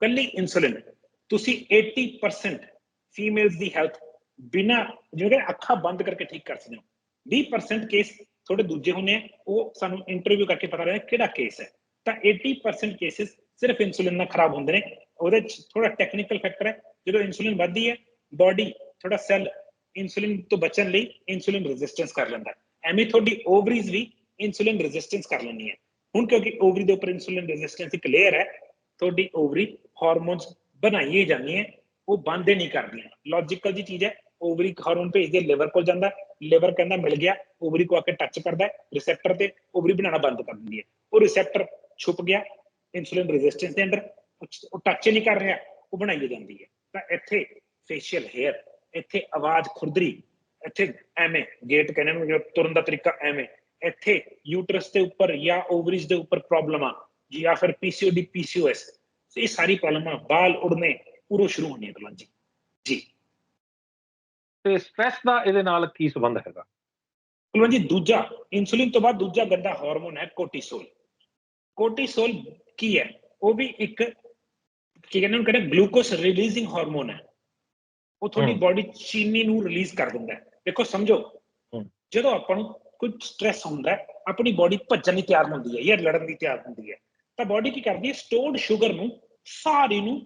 ਕੱਲੀ ਇਨਸੂਲਿਨ ਤੁਸੀਂ 80% ਫੀਮੇਲਸ ਦੀ ਹੈਲਥ ਬਿਨਾ ਜਿਹੜੇ ਅੱਖਾਂ ਬੰਦ ਕਰਕੇ ਠੀਕ ਕਰ ਸਕਦੇ ਹੋ 20% ਕੇਸ ਥੋੜੇ ਦੂਜੇ ਹੁੰਦੇ ਆ ਉਹ ਸਾਨੂੰ ਇੰਟਰਵਿਊ ਕਰਕੇ ਪਤਾ ਲੱਗਦਾ ਕਿਹੜਾ ਕੇਸ ਹੈ ਤਾਂ 80% ਕੇਸਿਸ ਸਿਰਫ ਇਨਸੂਲਿਨ ਨਾਲ ਖਰਾਬ ਹੁੰਦੇ ਨੇ ਉਹਦੇ ਚ ਥੋੜਾ ਟੈਕਨੀਕਲ ਫੈਕਟਰ ਹੈ ਜਦੋਂ ਇਨਸੂਲਿਨ ਵੱਧਦੀ ਹੈ ਬਾਡੀ ਥੋੜਾ ਸੈੱਲ ਇਨਸੂਲਿਨ ਤੋਂ ਬਚਣ ਲਈ ਇਨਸੂਲਿਨ ਰੈਜ਼ਿਸਟੈਂਸ ਕਰ ਲੈਂਦਾ ਹੈ। ਐਵੇਂ ਤੁਹਾਡੀ ਓਵਰੀਜ਼ ਵੀ ਇਨਸੂਲਿਨ ਰੈਜ਼ਿਸਟੈਂਸ ਕਰ ਲੈਣੀ ਹੈ ਹੁਣ ਕਿਉਂਕਿ ਓਵਰੀ ਦੇ ਉੱਪਰ ਇਨਸੂਲਿਨ ਰੈਜ਼ਿਸਟੈਂਸ ਇੱਕ ਲੇਅਰ ਹੈ ਤੁਹਾਡੀ ਓਵਰੀ ਹਾਰਮੋਨਸ ਬਣਾਈਏ ਜਾਂਦੀਆਂ ਉਹ ਬੰਦ ਹੀ ਨਹੀਂ ਕਰਦੀਆਂ ਲੌਜੀਕਲ ਜੀ ਚੀਜ਼ ਹੈ ਓਵਰੀ ਹਾਰਮੋਨ ਭੇਜਦੇ ਲਿਵਰ ਕੋਲ ਜਾਂਦਾ ਲਿਵਰ ਕਹਿੰਦਾ ਮਿਲ ਗਿਆ ਓਵਰੀ ਕੋ ਆ ਕੇ ਟੱਚ ਕਰਦਾ ਰਿਸੈਪਟਰ ਤੇ ਓਵਰੀ ਬਣਾਉਣਾ ਬੰਦ ਕਰ ਦਿੰਦੀ ਹੈ ਉਹ ਰਿਸੈਪਟਰ ਛੁਪ ਗਿਆ ਇਨਸੂਲਿਨ ਰੈਜ਼ਿਸਟੈਂਸ ਦੇ ਅੰਦਰ ਉਹ- ਉਹ ਟੱਚ ਨਹੀਂ ਕਰ ਰਿਹਾ ਉਹ ਬਣਾਈ ਜਾਂਦੀ ਹੈ ਤਾਂ ਇੱਥੇ ਫੇਸ਼ੀਅਲ ਹੇਅਰ ਇੱਥੇ ਆਵਾਜ਼ ਖੁਰਦਰੀ ਇੱਥੇ ਐਵੇਂ ਗੇਟ ਕਹਿੰਦੇ ਨੂੰ ਜਿਹੜਾ ਤੁਰਨ ਦਾ ਤਰੀਕਾ ਐਵੇਂ ਇੱਥੇ ਯੂਟਰਸ ਦੇ ਉੱਪਰ ਜਾਂ ਓਵਰੀਜ਼ ਦੇ ਉੱਪਰ ਪ੍ਰੋਬਲਮਾਂ ਜਾਂ ਫਿਰ ਪੀਸੀਓਡੀ ਪੀਸੀਓਐਸ ਇਹ ਸਾਰੀ ਪ੍ਰੋਬਲਮਾਂ ਬਾਲ ਉੜਨੇ ਪੂਰੋ ਸ਼ੁਰੂ ਹੋਣੀਆਂ ਕਲਾਂ ਜੀ ਜੀ ਤੇ ਸਟ੍ਰੈਸ ਦਾ ਇਹਦੇ ਨਾਲ ਕੀ ਸੰਬੰਧ ਹੈਗਾ? ਕੁਲਵੰਤ ਜੀ ਦੂਜਾ ਇਨਸੂਲਿਨ ਤੋਂ ਬਾਅਦ ਦੂਜਾ ਗੰਦਾ ਹਾਰਮੋਨ ਹੈ ਕੋਰਟੀਸੋਲ ਕੋਰਟੀਸੋਲ ਕੀ ਹੈ? ਉਹ ਵੀ ਇੱਕ ਕੀ ਕਹਿੰਦੇ ਉਹਨੂੰ ਕਹਿੰਦੇ ਗਲੂਕੋਸ ਰਿਲੀਜ਼ਿੰਗ ਹਾਰਮੋਨ ਹੈ। ਉਹ ਤੁਹਾਡੀ। ਬਾਡੀ ਚੀਨੀ ਨੂੰ ਰਿਲੀਜ਼ ਕਰ ਦਿੰਦਾ ਹੈ। ਦੇਖੋ ਸਮਝੋ। ਜਦੋਂ ਆਪਾਂ ਨੂੰ ਕੋਈ ਸਟ੍ਰੈਸ ਹੁੰਦਾ ਹੈ ਆਪਣੀ ਬਾਡੀ ਭੱਜਣ ਲਈ ਤਿਆਰ ਹੁੰਦੀ ਹੈ ਜਾਂ ਲੜਨ ਲਈ ਤਿਆਰ ਹੁੰਦੀ ਹੈ ਤਾਂ ਬਾਡੀ ਕੀ ਕਰਦੀ ਹੈ? ਸਟੋਰਡ ਸ਼ੂਗਰ ਨੂੰ ਸਾਰੀ ਨੂੰ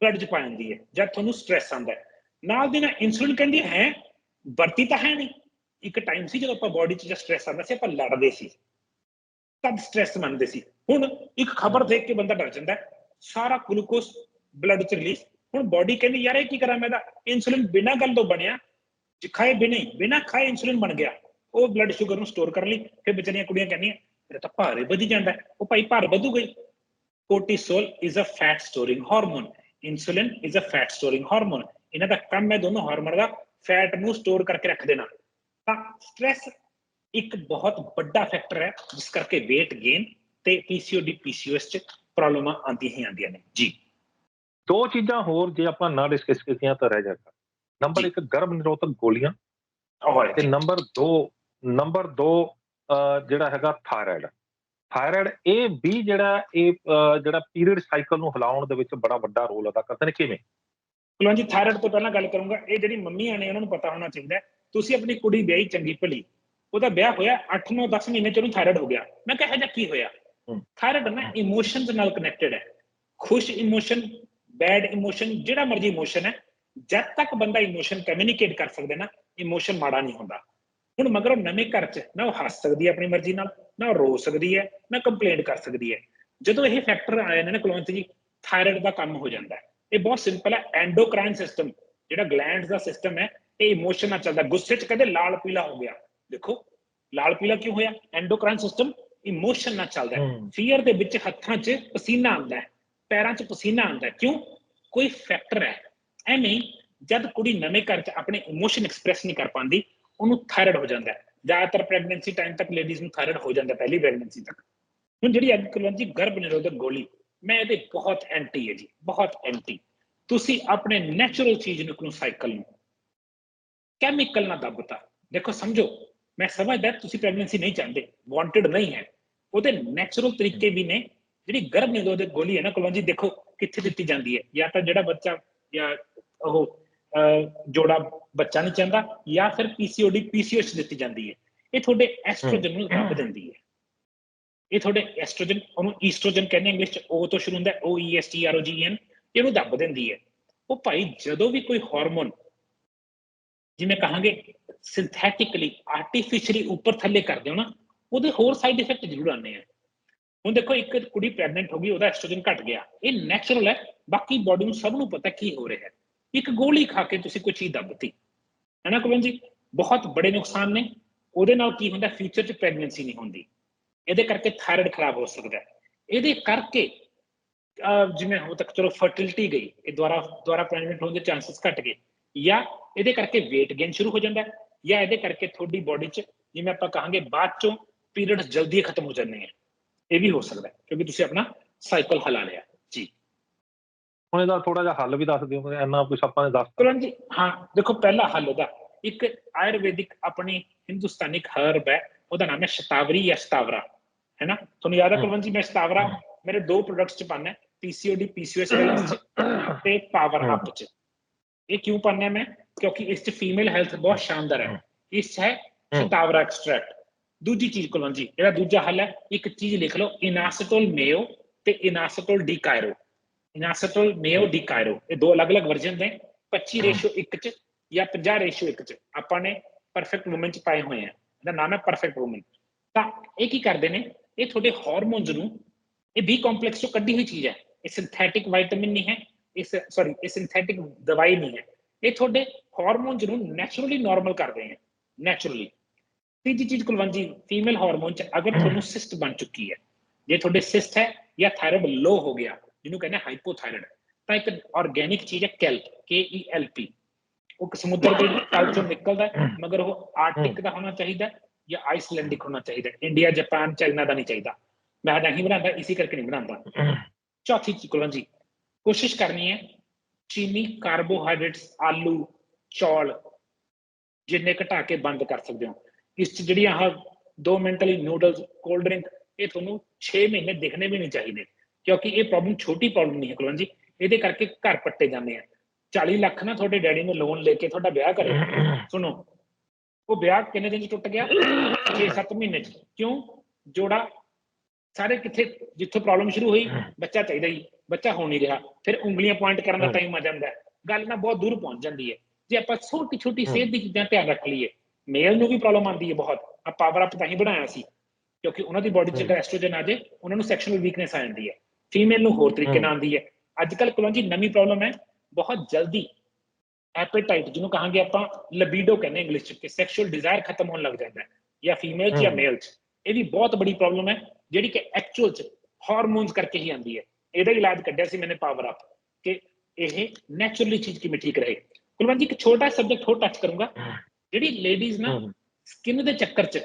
ਬਲੱਡ 'ਚ ਪਾ ਜਾਂਦੀ ਹੈ ਜਦ ਤੁਹਾਨੂੰ ਸਟ੍ਰੈਸ ਆਉਂਦਾ ਹੈ। ਨਾਲ ਦੀ ਨਾਲ ਇਨਸੂਲਿਨ ਕਹਿੰਦੀ ਹੈ, ਵਰਤੀ ਤਾਂ ਹੈ ਨਹੀਂ। ਇੱਕ ਟਾਈਮ ਸੀ ਜਦੋਂ ਆਪਾਂ ਬਾਡੀ 'ਚ ਸਟ੍ਰੈਸ ਆਉਂਦਾ ਸੀ, ਆਪਾਂ ਲੜਦੇ ਸੀ। ਤਦ ਸਟ੍ਰੈਸ ਮੰਨਦੇ ਸੀ। ਹੁਣ ਇੱਕ ਖਬਰ ਦੇਖ ਕੇ ਬੰਦਾ ਡਰ ਜਾਂਦਾ ਸਾਰਾ ਗਲੂਕੋਸ ਬਲੱਡ 'ਚ ਰਿਲੀਜ਼ ਹੁਣ ਬਾਡੀ ਕਹਿੰਦੀ, ਯਾਰ, ਇਹ ਕੀ ਕਰਾਂ ਮੈਂ ਤਾਂ? ਇਨਸੂਲਿਨ ਬਿਨਾਂ ਗੱਲ ਤੋਂ ਬਣਿਆ। ਖਾਏ ਬਿਨਾਂ ਬਿਨਾਂ ਖਾਏ ਇਨਸੂਲਿਨ ਬਣ ਗਿਆ। ਉਹ ਬਲੱਡ ਸ਼ੂਗਰ ਨੂੰ ਸਟੋਰ ਕਰ ਲਈ ਫਿਰ ਵਿਚਾਰੀਆਂ ਕੁੜੀਆਂ ਕਹਿੰਦੀਆਂ ਮੇਰਾ ਤਾਂ ਭਾਰ ਵਧੀ ਜਾਂਦਾ ਉਹ ਭਾਈ ਭਾਰ ਵਧੂ ਗਈ। Cortisol is a fat storing hormone insulin is a fat storing hormone ਇਹਨਾਂ ਦਾ ਕੰਮ ਹੈ ਦੋਨੋਂ ਹਾਰਮੋਨ ਦਾ ਫੈਟ ਨੂੰ ਸਟੋਰ ਕਰਕੇ ਰੱਖ ਦੇਣਾ। ਤਾਂ ਸਟ੍ਰੈਸ ਇੱਕ ਬਹੁਤ ਵੱਡਾ ਫੈਕਟਰ ਹੈ ਜਿਸ ਕਰਕੇ weight gain ਤੇ PCOD PCOS ਚ ਪ੍ਰੋਬਲਮਾਂ ਆਉਂਦੀਆਂ ਹੀ ਆਉਂਦੀਆਂ ਨੇ। ਜੀ। ਦੋ ਚੀਜ਼ਾਂ ਹੋਰ ਜੇ ਆਪਾਂ ਨਾ ਡਿਸਕਸ ਕੀਤੀਆਂ ਤਾਂ ਰਹਿ ਜਾਏਗਾ ਨੰਬਰ ਜੀ। 1 ਗਰਭ ਨਿਰੋਧਕ ਗੋਲੀਆਂ ਤੇ ਨੰਬਰ 2 ਨੰਬਰ 2 ਜਿਹੜਾ ਹੈਗਾ ਥਾਇਰਾਇਡ ਥਾਇਰਾਇਡ ਇਹ ਵੀ ਜਿਹੜਾ ਇਹ ਜਿਹੜਾ ਪੀਰੀਅਡ ਸਾਈਕਲ ਨੂੰ ਹਿਲਾਉਣ ਦੇ ਵਿੱਚ ਬੜਾ ਵੱਡਾ ਰੋਲ ਅਦਾ ਕਰਦੇ ਨੇ। ਕਿਵੇਂ? ਕੁਲਵੰਤ ਜੀ ਥਾਇਰਾਇਡ ਤੋਂ ਪਹਿਲਾਂ ਗੱਲ ਕਰੂੰਗਾ ਇਹ ਜਿਹੜੀ ਮੰਮੀਆਂ ਨੇ ਉਹਨਾਂ ਨੂੰ ਪਤਾ ਹੋਣਾ ਚਾਹੀਦਾ। ਤੁਸੀਂ ਆਪਣੀ ਕੁੜੀ ਵਿਆਹੀ ਚੰਗੀ ਭਲੀ ਉਹਦਾ ਵਿਆਹ ਹੋਇਆ 8 9 10 ਮਹੀਨੇ ਚ ਉਹਨੂੰ ਥਾਇਰਾਇਡ ਹੋ ਗਿਆ। ਮੈਂ ਕਿਹਾ ਜਾ ਕੀ ਹੋਇਆ। ਥਾਇਰਾਇਡ ਨਾ ਇਮੋਸ਼ਨਸ ਨਾਲ ਕਨੈਕਟਡ ਹੈ। ਖੁਸ਼ ਇਮੋਸ਼ਨ ਬੈਡ ਇਮੋਸ਼ਨ ਜਿਹੜਾ ਮਰਜ਼ੀ ਇਮੋਸ਼ਨ ਹੈ ਜਦ ਤੱਕ ਬੰਦਾ ਇਮੋਸ਼ਨ ਕਮਿਊਨੀਕੇਟ ਕਰ ਸਕਦਾ ਨਾ ਇਮੋਸ਼ਨ ਮਾੜਾ ਨਹੀਂ ਹੁੰਦਾ। ਹੁਣ ਮਗਰ ਉਹ ਨਵੇਂ ਘਰ 'ਚ ਨਾ ਉਹ ਹੱਸ ਸਕਦੀ ਹੈ ਆਪਣੀ ਮਰਜ਼ੀ ਨਾਲ ਨਾ ਉਹ ਰੋ ਸਕਦੀ ਹੈ ਨਾ ਕੰਪਲੇਂਟ ਕਰ ਸਕਦੀ ਹੈ। ਜਦੋਂ ਇਹ ਫੈਕਟਰ ਆ ਜਾਂਦੇ ਨੇ ਕੁਲਵੰਤ ਜੀ ਥਾਇਰਾਇਡ ਦਾ ਕੰਮ ਹੋ ਜਾਂਦਾ ਹੈ। ਇਹ ਬਹੁਤ ਸਿੰਪਲ ਹੈ ਐਂਡੋਕ੍ਰਾਈਨ ਸਿਸਟਮ ਜਿਹੜਾ ਗਲੈਂਡਸ ਦਾ ਸਿਸਟਮ ਹੈ ਇਹ ਇਮੋਸ਼ਨ ਨਾਲ ਚੱਲਦਾ। ਗੁੱਸੇ 'ਚ ਕਦੇ ਲਾਲ ਪੀਲਾ ਹੋ ਗਿਆ। ਦੇਖੋ ਲਾਲ ਪੀਲਾ ਕਿਉਂ ਹੋਇਆ? ਐਂਡੋਕ੍ਰਾਈਨ ਸਿਸਟਮ ਇਮੋਸ਼ਨ ਨਾਲ ਚੱਲਦਾ ਹੈ। ਫੀਅਰ ਦੇ ਵਿੱਚ ਹੱਥਾਂ 'ਚ ਪਸੀਨਾ ਆਉਂਦਾ ਹੈ ਪੈਰਾਂ 'ਚ ਪਸੀਨਾ ਆਉਂਦਾ ਹੈ। ਕਿਉਂ? ਕੋਈ ਫੈਕਟਰ ਹੈ। ਐਵੇਂ ਜਦ ਕੁੜੀ ਨਵੇਂ ਘਰ 'ਚ ਆਪਣੇ ਇਮੋਸ਼ਨ ਐਕਸਪ੍ਰੈਸ ਨਹੀਂ ਕਰ ਪਾਉਂਦੀ ਉਹਨੂੰ ਥਾਇਰਾਇਡ ਹੋ ਜਾਂਦਾ ਹੈ। ਜ਼ਿਆਦਾਤਰ ਪ੍ਰੈਗਨੈਂਸੀ ਟਾਈਮ ਤੱਕ ਲੇਡੀਜ਼ ਨੂੰ ਥਾਇਰਾਇਡ ਹੋ ਜਾਂਦਾ ਪਹਿਲੀ ਪ੍ਰੈਗਨੈਂਸੀ ਤੱਕ। ਹੁਣ ਜਿਹੜੀ ਅੱਜ ਕੱਲ੍ਹ ਜੀ ਗਰਭ ਨਿਰੋਧਕ ਗੋਲੀ ਮੈਂ ਇਹਦੇ ਬਹੁਤ ਐਂਟੀ ਹੈ ਜੀ ਬਹੁਤ ਐਂਟੀ ਤੁਸੀਂ ਆਪਣੇ ਨੈਚੁਰਲ ਚੀਜ਼ ਨੂੰ ਨੂੰ ਸਾਈਕਲ ਨੂੰ ਕੈਮੀਕਲ ਨਾਲ ਦੱਬਤਾ? ਦੇਖੋ ਸਮਝੋ ਮੈਂ ਸਮਝਦਾ ਤੁਸੀਂ ਪ੍ਰੈਗਨੈਂਸੀ ਨਹੀਂ ਚਾਹੁੰਦੇ ਵਾਂਟਡ ਨਹੀਂ ਹੈ। ਉਹਦੇ ਨੈਚੁਰਲ ਤਰੀਕੇ ਵੀ ਨੇ ਜਿਹੜੀ ਗਰਭ ਨਿਰੋਧਕ ਗੋਲੀ ਹੈ ਨਾ ਕੁਲਵੰਤ ਜੀ ਦੇਖੋ ਕਿੱਥੇ ਦਿੱਤੀ ਜਾਂਦੀ ਹੈ। ਜਾਂ ਤਾਂ ਜਿਹੜਾ ਬੱਚਾ ਜਾਂ ਉਹ ਜੋੜਾ ਬੱਚਾ ਨਹੀਂ ਚਾਹੁੰਦਾ ਜਾਂ ਫਿਰ ਪੀਸੀਓਡੀ ਪੀਸੀਓਐਸ ਦਿੱਤੀ ਜਾਂਦੀ ਹੈ। ਇਹ ਤੁਹਾਡੇ ਐਸਟ੍ਰੋਜਨ ਨੂੰ ਦੱਬ ਦਿੰਦੀ ਹੈ। ਇਹ ਤੁਹਾਡੇ ਐਸਟ੍ਰੋਜਨ, ਉਹਨੂੰ ਈਸਟ੍ਰੋਜਨ ਕਹਿੰਦੇ ਇੰਗਲਿਸ਼ ਚ, ਉਹ ਤੋਂ ਸ਼ੁਰੂ ਹੁੰਦਾ ਹੈ E S T R O G N E ਇਹਨੂੰ ਦੱਬ ਦਿੰਦੀ ਹੈ। ਉਹ ਭਾਈ ਜਦੋਂ ਵੀ ਕੋਈ ਹਾਰਮੋਨ ਜਿਵੇਂ ਕਹਾਂਗੇ ਸਿੰਥੈਟਿਕਲੀ ਆਰਟੀਫੀਸ਼ੀਅਲੀ ਉੱਪਰ ਥੱਲੇ ਕਰਦੇ ਹੋ ਨਾ, ਉਹਦੇ ਹੋਰ ਸਾਈਡ ਇਫੈਕਟ ਜ਼ਰੂਰ ਆਉਂਦੇ ਆ। ਹੁਣ ਦੇਖੋ, ਇੱਕ ਕੁੜੀ ਪ੍ਰੈਗਨੈਂਟ ਹੋ ਗਈ, ਉਹਦਾ ਐਸਟ੍ਰੋਜਨ ਘਟ ਗਿਆ। ਇਹ ਨੈਚੁਰਲ ਹੈ, ਬਾਕੀ ਬਾਡੀ ਨੂੰ ਸਭ ਨੂੰ ਪਤਾ ਕੀ ਹੋ ਰਿਹਾ ਹੈ। ਇੱਕ ਗੋਲੀ ਖਾ ਕੇ ਤੁਸੀਂ ਕੋਈ ਚੀਜ਼ ਦੱਬਤੀ। ਹੈ ਨਾ ਕੁਲਵੰਤ ਜੀ? ਬਹੁਤ ਬੜੇ ਨੁਕਸਾਨ ਨੇ। ਉਹਦੇ ਨਾਲ ਕੀ ਹੁੰਦਾ ਫਿਊਚਰ 'ਚ ਪ੍ਰੈਗਨੈਂਸੀ ਨਹੀਂ ਹੁੰਦੀ। ਇਹਦੇ ਕਰਕੇ ਥਾਇਰਾਇਡ ਖਰਾਬ ਹੋ ਸਕਦਾ ਹੈ। ਇਹਦੇ ਕਰਕੇ ਜਿਵੇਂ ਹੋ ਤੱਕ ਚਲੋ ਫਰਟੀਲਿਟੀ ਗਈ ਇਹ ਦੁਆਰਾ ਦੁਆਰਾ ਪ੍ਰੈਗਨੈਂਟ ਹੋਣ ਦੇ ਚਾਂਸਸ ਘਟ ਗਏ ਜਾਂ ਇਹਦੇ ਕਰਕੇ weight gain ਸ਼ੁਰੂ ਹੋ ਜਾਂਦਾ ਹੈ ਜਾਂ ਇਹਦੇ ਕਰਕੇ ਤੁਹਾਡੀ ਬਾਡੀ 'ਚ ਜਿਵੇਂ ਆਪਾਂ ਕਹਾਂਗੇ ਬਾਅਦ ਚੋਂ ਪੀਰੀਅਡਸ ਜਲਦੀ ਖਤਮ ਹੋ ਜਾਂਦੇ ਆ ਇਹ ਵੀ ਹੋ ਸਕਦਾ ਕਿਉਂਕਿ ਤੁਸੀਂ ਆਪਣਾ ਸਾਈਕਲ ਹਲਾ ਲਿਆ। ਜੀ। ਹੁਣ ਇਹਦਾ ਥੋੜਾ ਜਿਹਾ ਹੱਲ ਵੀ ਦੱਸ ਦਿਓ ਇੰਨਾ ਕੁਝ ਆਪਾਂ ਨੇ ਦੱਸ ਕੁਲਵੰਤ ਜੀ ਹਾਂ ਦੇਖੋ ਪਹਿਲਾ ਹੱਲ ਉਹਦਾ ਇੱਕ ਆਯੁਰਵੈਦਿਕ ਆਪਣੀ ਹਿੰਦੁਸਤਾਨੀ ਹਰਬ ਹੈ ਉਹਦਾ ਨਾਮ ਹੈ ਸ਼ਤਾਵਰੀ ਜਾਂ ਸ਼ਤਾਵਰਾ। ਹੈ ਨਾ ਤੁਹਾਨੂੰ ਯਾਦ ਹੈ ਹਮ। ਕੁਲਵੰਤ ਜੀ ਮੈਂ ਸ਼ਤਾਵਰਾ ਮੇਰੇ ਦੋ ਪ੍ਰੋਡਕਟਸ ਚ ਪਾਣਾ ਪੀਸੀਓਡੀ ਪੀਸੀਓਐਸ ਬੈਲੈਂਸ ਤੇ ਪਾਵਰ ਹਮ। ਅਪ ਚ ਇਹ ਕਿਉਂ ਪਾਣਾ ਮੈਂ ਕਿਉਂਕਿ ਇਸ ਚ ਫੀਮੇਲ ਹੈਲਥ ਬਹੁਤ ਸ਼ਾਨਦਾਰ ਹੈ ਇਸ 'ਚ ਹੈ ਸ਼ਤਾਵਰਾ ਐਕਸਟ੍ਰੈਕਟ ਦੂਜੀ ਚੀਜ਼ ਕੁਲਵੰਤ ਜੀ ਇਹਦਾ ਦੂਜਾ ਹੱਲ ਹੈ ਇੱਕ ਚੀਜ਼ ਲਿਖ ਲਓ ਇਨਾਸਟੋਲ ਮੇਓ ਤੇ inositol D chiro inositol myo D chiro ਇਹ ਦੋ ਅਲੱਗ-ਅਲੱਗ ਵਰਜ਼ਨ ਨੇ 25 ਰੇਸ਼ੋ 1 ਚ ਜਾਂ 50 ਰੇਸ਼ੋ 1 ਚ ਆਪਾਂ ਨੇ ਪਰਫੈਕਟ ਵੂਮਨ ਚ ਪਾਏ ਹੋਏ ਆ ਇਹਦਾ ਨਾਮ ਹੈ ਪਰਫੈਕਟ ਵੂਮਨ ਤਾਂ ਇਹ ਕੀ ਕਰਦੇ ਨੇ ਇਹ ਤੁਹਾਡੇ ਹਾਰਮੋਨਸ ਨੂੰ ਇਹ ਬੀ ਕੰਪਲੈਕਸ ਚੋਂ ਕੱਢੀ ਹੋਈ ਚੀਜ਼ ਹੈ। ਇਹ ਸਿੰਥੈਟਿਕ ਵਿਟਾਮਿਨ ਨਹੀਂ ਹੈ ਇਸ ਸੌਰੀ ਇਹ ਸਿੰਥੈਟਿਕ ਦਵਾਈ ਨਹੀਂ ਹੈ। ਇਹ ਤੁਹਾਡੇ ਹਾਰਮੋਨਸ ਨੂੰ ਨੈਚੁਰਲੀ ਨਾਰਮਲ ਕਰਦੇ ਹੈ ਨੈਚੁਰਲੀ ਤੀਜੀ ਚੀਜ਼ ਕੁਲਵੰਜੀ ਫੀਮੇਲ ਹਾਰਮੋਨ ਚ ਅਗਰ ਤੁਹਾਨੂੰ ਸਿਸਟ ਬਣ ਚੁੱਕੀ ਹੈ, ਜੇ ਤੁਹਾਡੇ ਸਿਸਟ ਹੈ ਜਾਂ ਥਾਇਰਾਇਡ ਲੋ ਹੋ ਗਿਆ, ਜਿਹਨੂੰ ਕਹਿੰਦੇ ਹਾਈਪੋਥਾਇਰਾਇਡ ਤਾਂ ਇੱਕ ਆਰਗੇਨਿਕ ਚੀਜ਼ ਹੈ ਕੈਲਪ ਕੇ ਈ ਐਲ ਪੀ ਉਹ ਸਮੁੰਦਰ ਦੇ ਤਲ ਚੋਂ ਨਿਕਲਦਾ ਮਗਰ ਉਹ ਆਰਟਿਕ ਦਾ ਹੋਣਾ ਚਾਹੀਦਾ ਜਾਂ ਆਈਸਲੈਂਡਿਕ ਹੋਣਾ ਚਾਹੀਦਾ। ਇੰਡੀਆ ਜਾਪਾਨ ਚਾਈਨਾ ਦਾ ਨਹੀਂ ਚਾਹੀਦਾ। ਮੈਂ ਨਹੀਂ ਬਣਾਉਂਦਾ ਇਸੇ ਕਰਕੇ ਨਹੀਂ ਬਣਾਉਂਦਾ। ਚੌਥੀ ਚੀਜ਼ ਕੁਲਵੰਜੀ ਕੋਸ਼ਿਸ਼ ਕਰਨੀ ਹੈ ਚੀਨੀ ਕਾਰਬੋਹਾਈਡਰੇਟਸ ਆਲੂ ਚੌਲ ਜਿੰਨੇ ਘਟਾ ਕੇ ਬੰਦ ਕਰ ਸਕਦੇ ਹੋ। ਇਸ ਚ ਜਿਹੜੀਆਂ ਆਹ 2 ਮਿੰਟ ਲਈ ਨੂਡਲਸ ਕੋਲਡ ਡਰਿੰਕ ਇਹ ਤੁਹਾਨੂੰ 6 ਮਹੀਨੇ ਦਿਖਣੇ ਵੀ ਨਹੀਂ ਚਾਹੀਦੇ। ਕਿਉਂਕਿ ਇਹ ਪ੍ਰੋਬਲਮ ਛੋਟੀ ਪ੍ਰੋਬਲਮ ਨਹੀਂ ਹੈ ਕੁਲਵੰਤ ਜੀ। ਇਹਦੇ ਕਰਕੇ ਘਰ ਪੱਟੇ ਜਾਂਦੇ ਆ। 40 ਲੱਖ ਨਾ ਤੁਹਾਡੇ ਡੈਡੀ ਨੇ ਲੋਨ ਲੈ ਕੇ ਤੁਹਾਡਾ ਵਿਆਹ ਕਰੇ। ਸੁਣੋ ਉਹ ਵਿਆਹ ਕਿੰਨੇ ਦਿਨ ਚ ਟੁੱਟ ਗਿਆ? 6-7 ਮਹੀਨੇ ਚ। ਕਿਉਂ? ਜੋੜਾ ਸਾਰੇ ਕਿੱਥੇ ਜਿੱਥੋਂ ਪ੍ਰੋਬਲਮ ਸ਼ੁਰੂ ਹੋਈ ਬੱਚਾ ਚਾਹੀਦਾ ਹੀ ਬੱਚਾ ਹੋ ਨਹੀਂ ਰਿਹਾ। ਫਿਰ ਉਂਗਲੀਆਂ ਪੁਆਇੰਟ ਕਰਨ ਦਾ। ਟਾਈਮ ਆ ਜਾਂਦਾ। ਗੱਲ ਨਾ ਬਹੁਤ ਦੂਰ ਪਹੁੰਚ ਜਾਂਦੀ ਹੈ। ਜੇ ਆਪਾਂ ਛੋਟੀ ਛੋਟੀ ਸਿਹਤ ਦੀ ਚੀਜ਼ਾਂ ਧਿਆਨ ਰੱਖ ਲਈਏ ਮੇਲ ਨੂੰ ਵੀ ਪ੍ਰੋਬਲਮ ਆਉਂਦੀ ਹੈ ਬਹੁਤ। ਆ ਪਾਵਰ ਅਪ ਤਾਂ ਹੀ ਬਣਾਇਆ ਸੀ। ਕਿਉਂਕਿ ਉਹਨਾਂ ਦੀ ਬਾਡੀ 'ਚ। ਐਸਟ੍ਰੋਜਨ ਆ ਜੇ ਉਹਨਾਂ ਨੂੰ ਸੈਕਸ਼ੂਅਲ ਵੀਕਨੈਸ ਆ ਜਾਂਦੀ ਹੈ। ਫੀਮੇਲ ਨੂੰ ਹੋਰ ਤਰੀਕੇ। ਨਾਲ ਆਉਂਦੀ ਹੈ। ਅੱਜ ਕੱਲ ਕੋਲੋਂ ਜੀ ਨਵੀਂ ਪ੍ਰੋਬਲਮ ਹੈ। ਬਹੁਤ ਜਲਦੀ ਐਪੇਟਾਈਟ ਜਿਹਨੂੰ ਕਹਾਂਗੇ ਆਪਾਂ ਲਿਬਿਡੋ ਕਹਿੰਦੇ ਇੰਗਲਿਸ਼ 'ਚ ਕਿ ਸੈਕਸ਼ੂਅਲ ਡਿਜ਼ਾਇਰ ਖਤਮ ਹੋਣ ਲੱਗ ਜਾਂਦਾ ਹੈ ਜਾਂ ਫੀਮੇਲ 'ਚ ਜਾਂ ਹਮ। ਮੇਲ 'ਚ ਇਹ ਵੀ ਬਹੁਤ ਬੜੀ ਪ੍ਰੋਬਲਮ ਹੈ ਜਿਹੜੀ ਕਿ ਐਕਚੁਅਲ 'ਚ ਹਾਰਮੋਨਸ ਕਰਕੇ ਹੀ ਆਉਂਦੀ ਹੈ ਇਹਦਾ ਇਲਾਜ ਕੱਢਿਆ ਸੀ ਮੈंने ਪਾਵਰ ਅਪ ਕਿ ਇਹ ਨੈਚੁਰਲੀ ਚੀਜ਼ ਕਿਵੇਂ ਠੀਕ ਰਹੇ ਕੁਲਵੰਤ ਜੀ ਇੱਕ ਛੋਟਾ ਸਬਜੈਕਟ ਹੋਰ ਟੱਚ ਕਰੂੰਗਾ ਜਿਹੜੀ ਲੇਡੀਜ਼ ਨਾ ਸਕਿਨ ਦੇ ਚੱਕਰ 'ਚ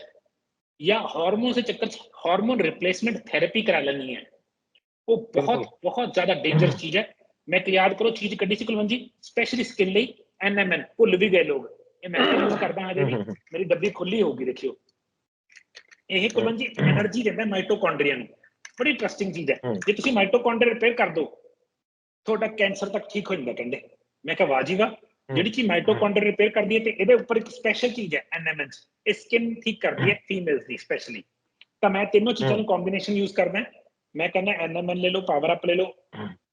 ਜਾਂ ਹਾਰਮੋਨ ਦੇ ਚੱਕਰ 'ਚ ਹਾਰਮੋਨ ਰਿਪਲੇਸਮੈਂਟ ਥੈਰੇਪੀ ਕਰਾ ਲੈਣੀ ਹੈ ਉਹ ਬਹੁਤ ਬਿਲਕੁਲ। ਬਹੁਤ ਜ਼ਿਆਦਾ ਡੇਂਜਰਸ ਚੀਜ਼ ਹੈ ਮੈਂ ਇੱਕ ਯਾਦ ਕਰੋ ਚੀਜ਼ ਕੱਢੀ ਸੀ ਕੁਲਵੰਜੀ ਸਪੈਸ਼ਲੀ ਸਕਿਨ ਲਈ ਐਨ ਐਮ ਐਨ ਭੁੱਲ ਵੀ ਗਏ ਲੋਕ। ਇਹ ਮੈਂ ਯੂਜ਼ ਕਰਦਾ ਹਜੇ ਵੀ ਮੇਰੀ ਡੱਬੀ ਖੁੱਲੀ ਹੋਊਗੀ ਦੇਖਿਓ। ਇਹ ਕੁਲਵੰਜੀ એનર્ਜੀ ਦਿੰਦਾ ਮਾਈਟੋਕੌਂਡਰੀਆ ਨੂੰ। ਬੜੀ ਇੰਟਰਸਟਿੰਗ ਚੀਜ਼ ਹੈ। ਜੇ ਤੁਸੀਂ ਮਾਈਟੋਕੌਂਡਰੀਆ ਰਿਪੇਅਰ ਕਰ ਦੋ ਤੁਹਾਡਾ ਕੈਂਸਰ ਤੱਕ ਠੀਕ ਹੋ ਜਾਂਦਾ ਕਹਿੰਦੇ। ਮੈਂ ਕਿਹਾ ਵਾਜੀਵਾ ਜਿਹੜੀ ਚੀਜ਼ ਮਾਈਟੋਕੌਂਡਰੀਆ ਰਿਪੇਅਰ ਕਰਦੀ ਹੈ ਤੇ ਇਹਦੇ ਉੱਪਰ ਇੱਕ ਸਪੈਸ਼ਲ ਚੀਜ਼ ਹੈ ਐਨ ਐਮ ਐਨ ਇਹ ਸਕਿਨ ਠੀਕ ਕਰਦੀ ਹੈ ਫੀਮੇਲਸ ਦੀ ਸਪੈਸ਼ਲੀ ਤਾਂ ਮੈਂ ਤਿੰਨੋਂ ਚੀਜ਼ਾਂ ਨੂੰ ਕੰਬੀਨੇਸ਼ਨ ਯੂਜ਼ ਕਰਦਾ। ਮੈਂ ਕਹਿੰਦਾ ਐਨ ਐਮ ਐਨ ਲੈ ਲਓ ਪਾਵਰ ਅਪ ਲੈ ਲਓ।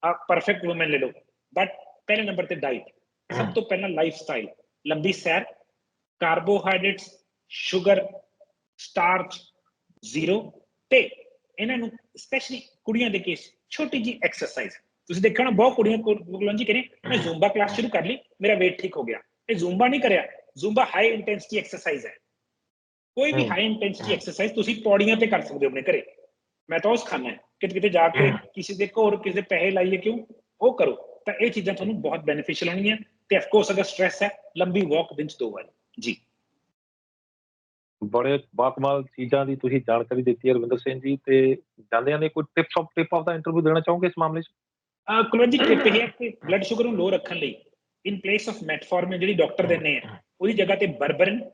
ਆ ਪਰਫੈਕਟ ਔਮਨ ਲੈ ਲਓ। ਬਟ ਪਹਿਲੇ ਨੰਬਰ ਤੇ ਡਾਈਟ ਸਭ ਤੋਂ ਪਹਿਲਾਂ ਲਾਈਫ ਸਟਾਈਲ ਲੰਬੀ ਸੈਰ ਕਾਰਬੋਹਾਈਡਰੇਟਸ ਸ਼ੂਗਰ ਸਟਾਰਚ ਜ਼ੀਰੋ ਤੇ ਇਹਨਾਂ ਨੂੰ ਸਪੈਸ਼ਲੀ ਕੁੜੀਆਂ ਦੇ ਕੇਸ ਛੋਟੀ ਜੀ ਐਕਸਰਸਾਈਜ਼ ਤੁਸੀਂ ਦੇਖਿਆ ਨਾ ਬਹੁਤ ਕੁੜੀਆਂ ਕੋਲੋਂ ਜੀ ਕਹਿੰਦੇ ਮੈਂ ਜ਼ੂੰਬਾ ਕਲਾਸ ਸ਼ੁਰੂ ਕਰ ਲਈ ਮੇਰਾ weight ਠੀਕ ਹੋ ਗਿਆ। ਇਹ ਜ਼ੂੰਬਾ ਨਹੀਂ ਕਰਿਆ। ਜ਼ੂੰਬਾ ਹਾਈ ਇੰਟੈਂਸਿਟੀ ਐਕਸਰਸਾਈਜ਼ ਹੈ। ਕੋਈ ਵੀ। ਹਾਈ ਇੰਟੈਂਸਿਟੀ ਐਕਸਰਸਾਈਜ਼ ਤੁਸੀਂ ਪੌੜੀਆਂ ਤੇ ਕਰ ਸਕਦੇ ਹੋ ਆਪਣੇ ਘਰੇ। ਮੈਂ ਤਾਂ ਉਸ ਖਾਨਾ ਹੈ। ਕਿਤੇ ਕਿਤੇ ਜਾ ਕੇ ਕਿਸੇ ਦੇ ਕੋਲ ਕਿਸੇ ਦੇ ਪੈਸੇ ਲਾਈਏ ਕਿਉਂ? ਉਹ ਕਰੋ। ਤਾਂ ਇਹ ਚੀਜ਼ਾਂ ਤੁਹਾਨੂੰ ਬਹੁਤ ਬੈਨੀਫੀਸ਼ੀਅਲ ਹੋਣਗੀਆਂ ਤੇ ਆਫ ਕੋਰਸ ਅਗਰ ਸਟ੍ਰੈਸ ਹੈ ਲੰਬੀ ਵਾਕ ਦਿਨ ਚ ਦੋ ਵਾਰ। ਜੀ। ਬੜੇ ਬਾਕਮਾਲ ਚੀਜ਼ਾਂ ਦੀ ਤੁਸੀਂ ਜਾਣਕਾਰੀ ਦਿੱਤੀ ਹੈ ਰਵਿੰਦਰ ਸਿੰਘ ਜੀ ਤੇ ਜਾਂਦਿਆਂ ਨੇ ਕੋਈ ਟਿਪਸ ਆਫ ਟਿਪ ਆਫ ਦਾ ਇੰਟਰਵਿਊ ਦੇਣਾ ਚਾਹੋਗੇ ਇਸ ਮਾਮਲੇ 'ਚ? ਕੁਲਵੰਤ ਜੀ ਟਿਪ ਇਹ ਹੈ ਕਿ ਬਲੱਡ ਸ਼ੂਗਰ ਨੂੰ ਲੋ ਰੱਖਣ ਲਈ ਇਨ ਪਲੇਸ ਆਫ ਮੈਟਫੋਰਮਿਨ ਜਿਹੜੀ ਡਾਕਟਰ ਦਿੰਦੇ ਆ ਉਹਦੀ ਜਗ੍ਹਾ ਤੇ ਬਰਬਰਨ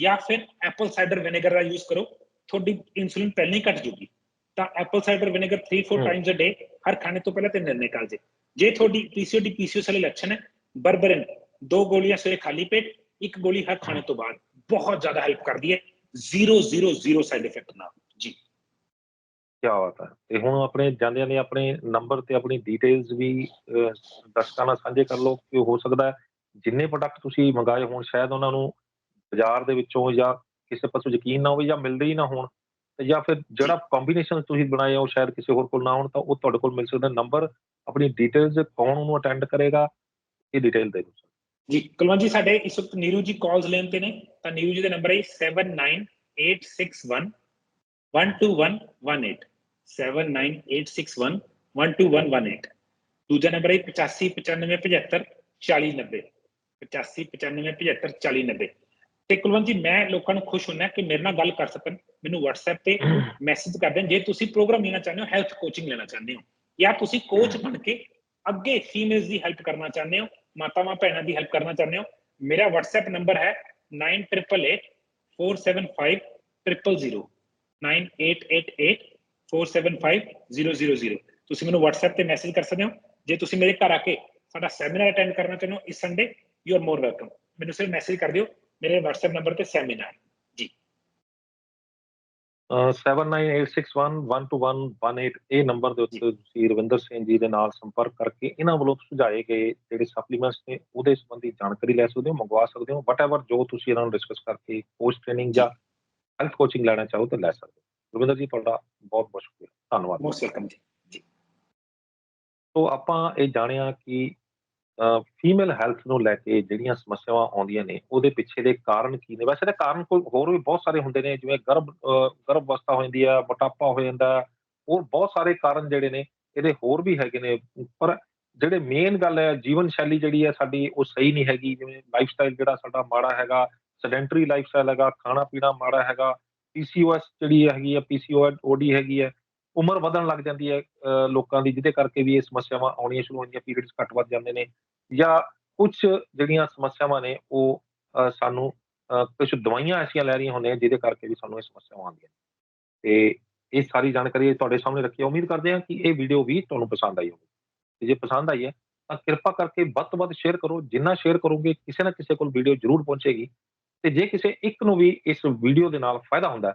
ਜਾਂ ਫਿਰ ਐਪਲ ਸਾਈਡਰ ਵਿਨੇਗਰ ਦਾ ਯੂਜ਼ ਕਰੋ। ਤੁਹਾਡੀ ਇਨਸੂਲਿਨ ਪਹਿਲਾਂ ਹੀ ਘਟ ਜੂਗੀ। ਤਾਂ apple cider vinegar 3-4 hmm. Times a day ਹਰ ਖਾਣੇ ਤੋਂ ਪਹਿਲਾਂ ਤਿੰਨ ਦਿਨ ਨਿਕਾਲ ਜੇ। ਜੇ ਤੁਹਾਡੀ ਪੀਸੀਓਡੀ ਪੀਸੀਓਐਸ ਵਾਲੇ ਲੱਛਣ ਹੈ ਬਰਬਰਨ ਦੋ ਗੋਲੀਆਂ ਸਵੇਰੇ ਖਾਲੀ ਪੇਟ ਇੱਕ ਗੋਲੀ ਹਰ ਖਾਣੇ ਤੋਂ ਬਾਅਦ ਬਹੁਤ ਜ਼ਿਆਦਾ ਹੈਲਪ ਕਰਦੀ ਹੈ। 000 ਸਾਈਡ ਇਫੈਕਟ ਨਾਲ। ਜੀ। ਕੀ ਬਾਤ ਹੈ। ਤੇ ਹੁਣ ਆਪਣੇ ਜਾਂਦਿਆਂ ਨੇ ਆਪਣੇ ਨੰਬਰ ਤੇ ਆਪਣੀ ਡਿਟੇਲਸ ਵੀ ਦਰਸ਼ਕਾਂ ਨਾਲ ਸਾਂਝੇ ਕਰ ਲਓ ਕਿ ਹੋ ਸਕਦਾ ਹੈ ਜਿੰਨੇ ਪ੍ਰੋਡਕਟ ਤੁਸੀਂ ਮੰਗਾਏ ਹੋਣ ਸ਼ਾਇਦ ਉਹਨਾਂ ਨੂੰ ਬਾਜ਼ਾਰ ਦੇ ਵਿੱਚੋਂ ਜਾਂ ਕਿਸੇ ਪਾਸੋਂ ਯਕੀਨ ਨਾ ਹੋਵੇ ਜਾਂ ਮਿਲਦੇ ਹੀ ਨਾ ਹੋਣ। ਤੇ ਜਾਂ ਫਿਰ ਜਿਹੜਾ ਕੰਬੀਨੇਸ਼ਨ ਤੁਸੀਂ ਬਣਾਏ ਆ ਉਹ ਸ਼ਾਇਦ ਕਿਸੇ ਹੋਰ ਕੋਲ ਨਾ ਹੋਣ ਤਾਂ ਉਹ ਤੁਹਾਡੇ ਕੋਲ ਮਿਲ ਸਕਦਾ ਨੰਬਰ ਆਪਣੀ ਡਿਟੇਲਸ ਕੌਣ ਉਹਨੂੰ ਅਟੈਂਡ ਕਰੇਗਾ ਇਹ ਡਿਟੇਲ ਦੇ ਦਿਓ ਜੀ ਕੁਲਵੰਤ ਜੀ ਸਾਡੇ ਇਸ ਵਕਤ ਨੀਰੂ ਜੀ ਕਾਲਸ ਲੈਣ ਤੇ ਨੇ ਤਾਂ ਨੀਰੂ ਜੀ ਦਾ ਨੰਬਰ ਹੈ 79861 12118 79861 ਦੂਜਾ ਨੰਬਰ ਹੈ 859575 4090 859575 4090 ਤੇ ਕੁਲਵੰਤ ਜੀ, ਮੈਂ ਲੋਕਾਂ ਨੂੰ ਖੁਸ਼ ਹੁੰਨਾ ਕਿ ਮੇਰੇ ਨਾਲ ਗੱਲ ਕਰ ਸਕਣ। ਮੈਨੂੰ WhatsApp ਤੇ ਮੈਸੇਜ ਕਰ ਦੇਣ। ਜੇ ਤੁਸੀਂ ਪ੍ਰੋਗਰਾਮ ਲੈਣਾ ਚਾਹੁੰਦੇ ਹੋ ਹੈਲਥ ਕੋਚਿੰਗ ਲੈਣਾ ਚਾਹੁੰਦੇ ਹੋ, ਜਾਂ ਤੁਸੀਂ ਕੋਚ ਬਣ ਕੇ ਅੱਗੇ ਫੀਮੇਲਸ ਦੀ ਹੈਲਪ ਕਰਨਾ ਚਾਹੁੰਦੇ ਹੋ, ਮਾਤਾਵਾਂ ਭੈਣਾਂ ਦੀ ਹੈਲਪ ਕਰਨਾ ਚਾਹੁੰਦੇ ਹੋ, ਮੇਰਾ WhatsApp ਨੰਬਰ ਹੈ 9888475000 9888475000 ਤੁਸੀਂ ਮੈਨੂੰ WhatsApp ਤੇ ਮੈਸੇਜ ਕਰ ਸਕਦੇ ਹੋ। ਜੇ ਤੁਸੀਂ ਮੇਰੇ ਘਰ ਆ ਕੇ ਸਾਡਾ ਸੈਮੀਨਾਰ ਅਟੈਂਡ ਕਰਨਾ ਚਾਹੁੰਦੇ ਹੋ, ਇਸ Sunday you are more welcome ਮੈਨੂੰ ਸਿਰਫ ਮੈਸੇਜ ਕਰ ਦਿਓ। ਮੇਰੇ WhatsApp ਨੰਬਰ ਤੇ ਸੈਮੀਨਾਰ ਅਹ 7986112118 ਇਹ ਨੰਬਰ ਦੇ ਉੱਤੇ ਤੁਸੀਂ ਰਵਿੰਦਰ ਸਿੰਘ ਜੀ ਦੇ ਨਾਲ ਸੰਪਰਕ ਕਰਕੇ ਇਹਨਾਂ ਵੱਲੋਂ ਸੁਝਾਏ ਗਏ ਜਿਹੜੇ ਸਪਲੀਮੈਂਟਸ ਨੇ ਉਹਦੇ ਸੰਬੰਧੀ ਜਾਣਕਾਰੀ ਲੈ ਸਕਦੇ ਹੋ ਮੰਗਵਾ ਸਕਦੇ ਹੋ ਵਟਐਵਰ ਜੋ ਤੁਸੀਂ ਇਹਨਾਂ ਨੂੰ ਡਿਸਕਸ ਕਰਕੇ ਪੋਸਟ ਟ੍ਰੇਨਿੰਗ ਜਾਂ ਹੈਲਥ ਕੋਚਿੰਗ ਲੈਣਾ ਚਾਹੋ ਤਾਂ ਲੈ ਸਕਦੇ ਹੋ ਰਵਿੰਦਰ ਜੀ ਤੁਹਾਡਾ ਬਹੁਤ ਬਹੁਤ ਸ਼ੁਕਰੀਆ ਧੰਨਵਾਦ ਮੋਸਟ ਵੈਲਕਮ ਜੀ ਸੋ ਆਪਾਂ ਇਹ ਜਾਣਿਆ ਕਿ ਫੀਮੇਲ ਹੈਲਥ ਨੂੰ ਲੈ ਕੇ ਜਿਹੜੀਆਂ ਸਮੱਸਿਆਵਾਂ ਆਉਂਦੀਆਂ ਨੇ ਉਹਦੇ ਪਿੱਛੇ ਦੇ ਕਾਰਨ ਕੀ ਨੇ? ਵੈਸੇ ਤਾਂ ਕਾਰਨ ਕੋਈ ਹੋਰ ਵੀ ਬਹੁਤ ਸਾਰੇ ਹੁੰਦੇ ਨੇ ਜਿਵੇਂ ਗਰਭ ਅਹ, ਗਰਭ ਅਵਸਥਾ ਹੋ ਜਾਂਦੀ ਹੈ ਮੋਟਾਪਾ ਹੋ ਜਾਂਦਾ ਹੋਰ ਬਹੁਤ ਸਾਰੇ ਕਾਰਨ ਜਿਹੜੇ ਨੇ ਇਹਦੇ ਹੋਰ ਵੀ ਹੈਗੇ ਨੇ। ਪਰ ਜਿਹੜੇ ਮੇਨ ਗੱਲ ਹੈ ਜੀਵਨ ਸ਼ੈਲੀ ਜਿਹੜੀ ਹੈ ਸਾਡੀ ਉਹ ਸਹੀ ਨਹੀਂ ਹੈਗੀ। ਜਿਵੇਂ ਲਾਈਫ ਸਟਾਈਲ ਜਿਹੜਾ ਸਾਡਾ ਮਾੜਾ ਹੈਗਾ ਸੈਡੈਂਟਰੀ ਲਾਈਫ ਸਟਾਈਲ ਹੈਗਾ ਖਾਣਾ ਪੀਣਾ ਮਾੜਾ ਹੈਗਾ ਪੀਸੀਓਐਸ ਜਿਹੜੀ ਹੈਗੀ ਹੈ ਪੀਸੀਓਡੀ ਹੈਗੀ ਹੈ ਉਮਰ ਵਧਣ ਲੱਗ ਜਾਂਦੀ ਹੈ ਲੋਕਾਂ ਦੀ, ਜਿਹਦੇ ਕਰਕੇ ਵੀ ਇਹ ਸਮੱਸਿਆਵਾਂ ਆਉਣੀਆਂ ਸ਼ੁਰੂ ਹੋ ਜਾਂਦੀਆਂ ਪੀਰੀਅਡਸ ਘੱਟ ਵੱਧ ਜਾਂਦੇ ਨੇ ਜਾਂ ਕੁਝ ਜਿਹੜੀਆਂ ਸਮੱਸਿਆਵਾਂ ਨੇ, ਉਹ ਸਾਨੂੰ ਕੁਝ ਦਵਾਈਆਂ ਐਸੀਆਂ ਲੈ ਰਹੀਆਂ ਹੁੰਦੀਆਂ, ਜਿਹਦੇ ਕਰਕੇ ਵੀ ਸਾਨੂੰ ਇਹ ਸਮੱਸਿਆਵਾਂ ਆਉਂਦੀਆਂ ਤੇ ਇਹ ਸਾਰੀ ਜਾਣਕਾਰੀ ਤੁਹਾਡੇ ਸਾਹਮਣੇ ਰੱਖੀ ਉਮੀਦ ਕਰਦੇ ਹਾਂ ਕਿ ਇਹ ਵੀਡੀਓ ਵੀ ਤੁਹਾਨੂੰ ਪਸੰਦ ਆਈ ਹੋਵੇ। ਤੇ ਜੇ ਪਸੰਦ ਆਈ ਹੈ, ਤਾਂ ਕਿਰਪਾ ਕਰਕੇ ਵੱਧ ਤੋਂ ਵੱਧ ਸ਼ੇਅਰ ਕਰੋ। ਜਿੰਨਾ ਸ਼ੇਅਰ ਕਰੋਗੇ, ਕਿਸੇ ਨਾ ਕਿਸੇ ਕੋਲ ਵੀਡੀਓ ਜ਼ਰੂਰ ਪਹੁੰਚੇਗੀ। ਤੇ ਜੇ ਕਿਸੇ ਇੱਕ ਨੂੰ ਵੀ ਇਸ ਵੀਡੀਓ ਦੇ ਨਾਲ ਫਾਇਦਾ ਹੁੰਦਾ